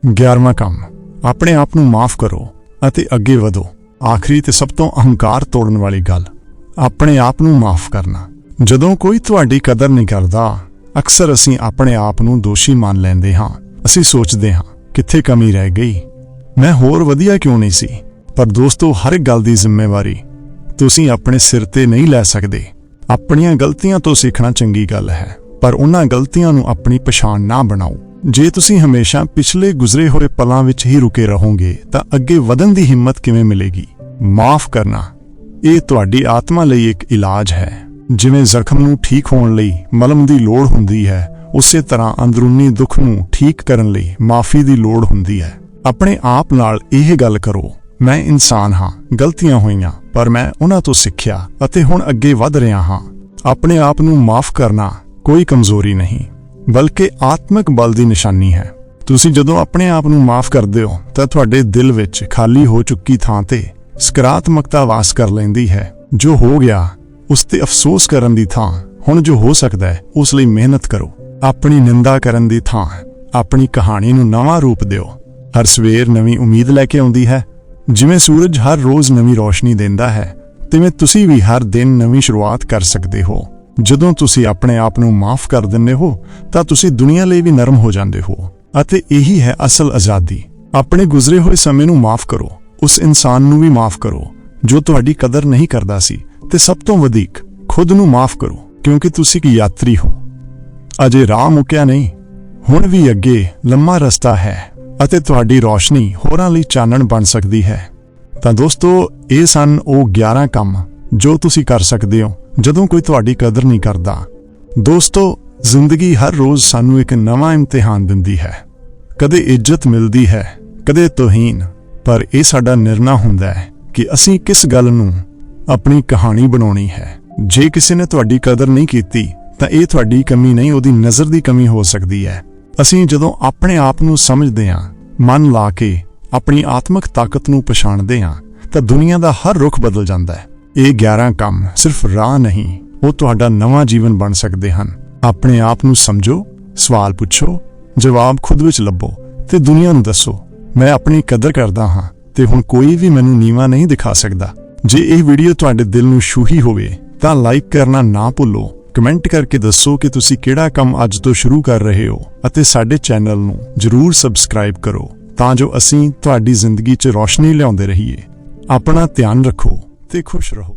11ਵਾਂ ਕੰਮ, ਆਪਣੇ ਆਪ ਨੂੰ ਮਾਫ ਕਰੋ ਅਤੇ ਅੱਗੇ ਵਧੋ। ਆਖਰੀ ਤੇ ਸਭ ਤੋਂ ਅਹੰਕਾਰ ਤੋੜਨ ਵਾਲੀ ਗੱਲ, ਆਪਣੇ ਆਪ ਨੂੰ ਮਾਫ ਕਰਨਾ। ਜਦੋਂ ਕੋਈ ਤੁਹਾਡੀ ਕਦਰ ਨਹੀਂ ਕਰਦਾ, ਅਕਸਰ ਅਸੀਂ ਆਪਣੇ ਆਪ ਨੂੰ ਦੋਸ਼ੀ ਮੰਨ ਲੈਂਦੇ ਹਾਂ। ਅਸੀਂ ਸੋਚਦੇ ਹਾਂ, ਕਿੱਥੇ ਕਮੀ ਰਹਿ ਗਈ। ਮੈਂ ਹੋਰ ਵਧੀਆ ਕਿਉਂ ਨਹੀਂ ਸੀ? ਪਰ ਦੋਸਤੋ, ਹਰ ਇੱਕ ਗੱਲ ਦੀ ਜ਼ਿੰਮੇਵਾਰੀ ਤੁਸੀਂ ਆਪਣੇ ਸਿਰ ਤੇ ਨਹੀਂ ਲੈ ਸਕਦੇ। ਆਪਣੀਆਂ ਗਲਤੀਆਂ ਤੋਂ ਸਿੱਖਣਾ ਚੰਗੀ ਗੱਲ ਹੈ, ਪਰ ਉਹਨਾਂ ਗਲਤੀਆਂ ਨੂੰ ਆਪਣੀ ਪਛਾਣ ਨਾ ਬਣਾਓ। ਜੇ ਤੁਸੀਂ ਹਮੇਸ਼ਾ ਪਿਛਲੇ ਗੁਜ਼ਰੇ ਹੋਏ ਪਲਾਂ ਵਿੱਚ ਹੀ ਰੁਕੇ ਰਹੋਗੇ, ਤਾਂ ਅੱਗੇ ਵਧਣ ਦੀ ਹਿੰਮਤ ਕਿਵੇਂ ਮਿਲੇਗੀ? ਮਾਫ ਕਰਨਾ, ਇਹ ਤੁਹਾਡੀ ਆਤਮਾ ਲਈ ਇੱਕ ਇਲਾਜ ਹੈ। ਜਿਵੇਂ ਜ਼ਖਮ ਨੂੰ ਠੀਕ ਹੋਣ ਲਈ ਮਲਮ ਦੀ ਲੋੜ ਹੁੰਦੀ ਹੈ, ਉਸੇ ਤਰ੍ਹਾਂ ਅੰਦਰੂਨੀ ਦੁੱਖ ਨੂੰ ਠੀਕ ਕਰਨ ਲਈ ਮਾਫੀ ਦੀ ਲੋੜ ਹੁੰਦੀ ਹੈ। ਆਪਣੇ ਆਪ ਨਾਲ ਇਹ ਗੱਲ ਕਰੋ, ਮੈਂ ਇਨਸਾਨ ਹਾਂ, ਗਲਤੀਆਂ ਹੋਈਆਂ, ਪਰ ਮੈਂ ਉਹਨਾਂ ਤੋਂ ਸਿੱਖਿਆ ਅਤੇ ਹੁਣ ਅੱਗੇ ਵਧ ਰਿਹਾ ਹਾਂ। ਆਪਣੇ ਆਪ ਨੂੰ ਮਾਫ ਕਰਨਾ ਕੋਈ ਕਮਜ਼ੋਰੀ ਨਹੀਂ, ਬਲਕਿ ਆਤਮਿਕ ਬਲ ਦੀ ਨਿਸ਼ਾਨੀ ਹੈ। ਤੁਸੀਂ ਜਦੋਂ ਆਪਣੇ ਆਪ ਨੂੰ ਮਾਫ ਕਰਦੇ ਹੋ, ਤਾਂ ਤੁਹਾਡੇ ਦਿਲ ਵਿੱਚ ਖਾਲੀ ਹੋ ਚੁੱਕੀ ਥਾਂ ਤੇ ਸਕਾਰਾਤਮਕਤਾ ਵਾਸ ਕਰ ਲੈਂਦੀ ਹੈ। ਜੋ ਹੋ ਗਿਆ ਉਸ ਤੇ ਅਫਸੋਸ ਕਰਨ ਦੀ ਥਾਂ। ਹੁਣ ਜੋ ਹੋ ਸਕਦਾ ਹੈ, ਉਸ ਲਈ ਮਿਹਨਤ ਕਰੋ। ਆਪਣੀ ਨਿੰਦਾ ਕਰਨ ਦੀ ਥਾਂ ਆਪਣੀ ਕਹਾਣੀ ਨੂੰ ਨਵਾਂ ਰੂਪ ਦਿਓ। ਹਰ ਸਵੇਰ ਨਵੀਂ ਉਮੀਦ ਲੈ ਕੇ ਆਉਂਦੀ ਹੈ। ਜਿਵੇਂ ਸੂਰਜ ਹਰ ਰੋਜ਼ ਨਵੀਂ ਰੋਸ਼ਨੀ ਦਿੰਦਾ ਹੈ, ਤਿਵੇਂ ਤੁਸੀਂ ਵੀ ਹਰ ਦਿਨ ਨਵੀਂ ਸ਼ੁਰੂਆਤ ਕਰ ਸਕਦੇ ਹੋ। ਜਦੋਂ ਤੁਸੀਂ ਆਪਣੇ ਆਪ ਨੂੰ ਮਾਫ ਕਰ ਦਿੰਦੇ ਹੋ, ਤਾਂ ਤੁਸੀਂ ਦੁਨੀਆ ਲਈ ਵੀ ਨਰਮ ਹੋ ਜਾਂਦੇ ਹੋ। ਅਤੇ ਇਹੀ ਹੈ ਅਸਲ ਆਜ਼ਾਦੀ। ਆਪਣੇ ਗੁਜ਼ਰੇ ਹੋਏ ਸਮੇਂ ਨੂੰ ਮਾਫ ਕਰੋ। ਉਸ ਇਨਸਾਨ ਨੂੰ ਵੀ ਮਾਫ ਕਰੋ, ਜੋ ਤੁਹਾਡੀ ਕਦਰ ਨਹੀਂ ਕਰਦਾ ਸੀ। ਤੇ ਸਭ ਤੋਂ ਵਧੇਕ, ਖੁਦ ਨੂੰ ਮਾਫ ਕਰੋ, ਕਿਉਂਕਿ ਤੁਸੀਂ ਇੱਕ ਯਾਤਰੀ ਹੋ। ਅਜੇ ਰਾਹ ਮੁੱਕਿਆ ਨਹੀਂ। ਹੁਣ ਵੀ ਅੱਗੇ ਲੰਮਾ ਰਸਤਾ ਹੈ ਅਤੇ ਤੁਹਾਡੀ ਰੋਸ਼ਨੀ ਹੋਰਾਂ ਲਈ ਚਾਨਣ ਬਣ ਸਕਦੀ ਹੈ। ਤਾਂ ਦੋਸਤੋ, ਇਹ ਸਨ ਉਹ 11 ਕੰਮ ਜੋ ਤੁਸੀਂ ਕਰ ਸਕਦੇ ਹੋ, ਜਦੋਂ ਕੋਈ ਤੁਹਾਡੀ ਕਦਰ ਨਹੀਂ ਕਰਦਾ। ਦੋਸਤੋ, ਜ਼ਿੰਦਗੀ ਹਰ ਰੋਜ਼ ਸਾਨੂੰ ਇੱਕ ਨਵਾਂ ਇਮਤਿਹਾਨ ਦਿੰਦੀ ਹੈ। ਕਦੇ ਇੱਜ਼ਤ ਮਿਲਦੀ ਹੈ, ਕਦੇ ਤੋਹੀਨ, ਪਰ ਇਹ ਸਾਡਾ ਨਿਰਣਾ ਹੁੰਦਾ ਹੈ ਕਿ ਅਸੀਂ ਕਿਸ ਗੱਲ ਨੂੰ ਆਪਣੀ ਕਹਾਣੀ ਬਣਾਉਣੀ ਹੈ। ਜੇ ਕਿਸੇ ਨੇ ਤੁਹਾਡੀ ਕਦਰ ਨਹੀਂ ਕੀਤੀ, ਤਾਂ ਇਹ ਤੁਹਾਡੀ ਕਮੀ ਨਹੀਂ, ਉਹਦੀ ਨਜ਼ਰ ਦੀ ਕਮੀ ਹੋ ਸਕਦੀ ਹੈ। ਅਸੀਂ ਜਦੋਂ ਆਪਣੇ ਆਪ ਨੂੰ ਸਮਝਦੇ ਹਾਂ, ਮਨ ਲਾ ਕੇ ਆਪਣੀ ਆਤਮਿਕ ਤਾਕਤ ਨੂੰ ਪਛਾਣਦੇ ਹਾਂ, ਤਾਂ ਦੁਨੀਆ ਦਾ ਹਰ ਰੁਖ ਬਦਲ ਜਾਂਦਾ ਹੈ। ਇਹ 11 ਕੰਮ ਸਿਰਫ ਰਾਹ ਨਹੀਂ, ਉਹ ਤੁਹਾਡਾ ਨਵਾਂ ਜੀਵਨ ਬਣ ਸਕਦੇ ਹਨ। ਆਪਣੇ ਆਪ ਨੂੰ ਸਮਝੋ, ਸਵਾਲ ਪੁੱਛੋ, ਜਵਾਬ ਖੁਦ ਵਿੱਚ ਲੱਭੋ ਤੇ ਦੁਨੀਆ ਨੂੰ ਦੱਸੋ, ਮੈਂ ਆਪਣੀ ਕਦਰ ਕਰਦਾ ਹਾਂ ਤੇ ਹੁਣ ਕੋਈ ਵੀ ਮੈਨੂੰ ਨੀਵਾ ਨਹੀਂ ਦਿਖਾ ਸਕਦਾ। ਜੇ ਇਹ ਵੀਡੀਓ ਤੁਹਾਡੇ ਦਿਲ ਨੂੰ ਛੂਹੀ ਹੋਵੇ, ਤਾਂ ਲਾਈਕ ਕਰਨਾ ਨਾ ਭੁੱਲੋ। ਕਮੈਂਟ ਕਰਕੇ ਦੱਸੋ ਕਿ ਤੁਸੀਂ ਕਿਹੜਾ ਕੰਮ ਅੱਜ ਤੋਂ ਸ਼ੁਰੂ ਕਰ ਰਹੇ ਹੋ ਅਤੇ ਸਾਡੇ ਚੈਨਲ ਨੂੰ ਜਰੂਰ ਸਬਸਕ੍ਰਾਈਬ ਕਰੋ, ਤਾਂ ਜੋ ਅਸੀਂ ਤੁਹਾਡੀ ਜ਼ਿੰਦਗੀ 'ਚ ਰੌਸ਼ਨੀ ਲਿਆਉਂਦੇ ਰਹੀਏ। ਆਪਣਾ ਧਿਆਨ ਰੱਖੋ ਤੇ ਖੁਸ਼ ਰਹੋ।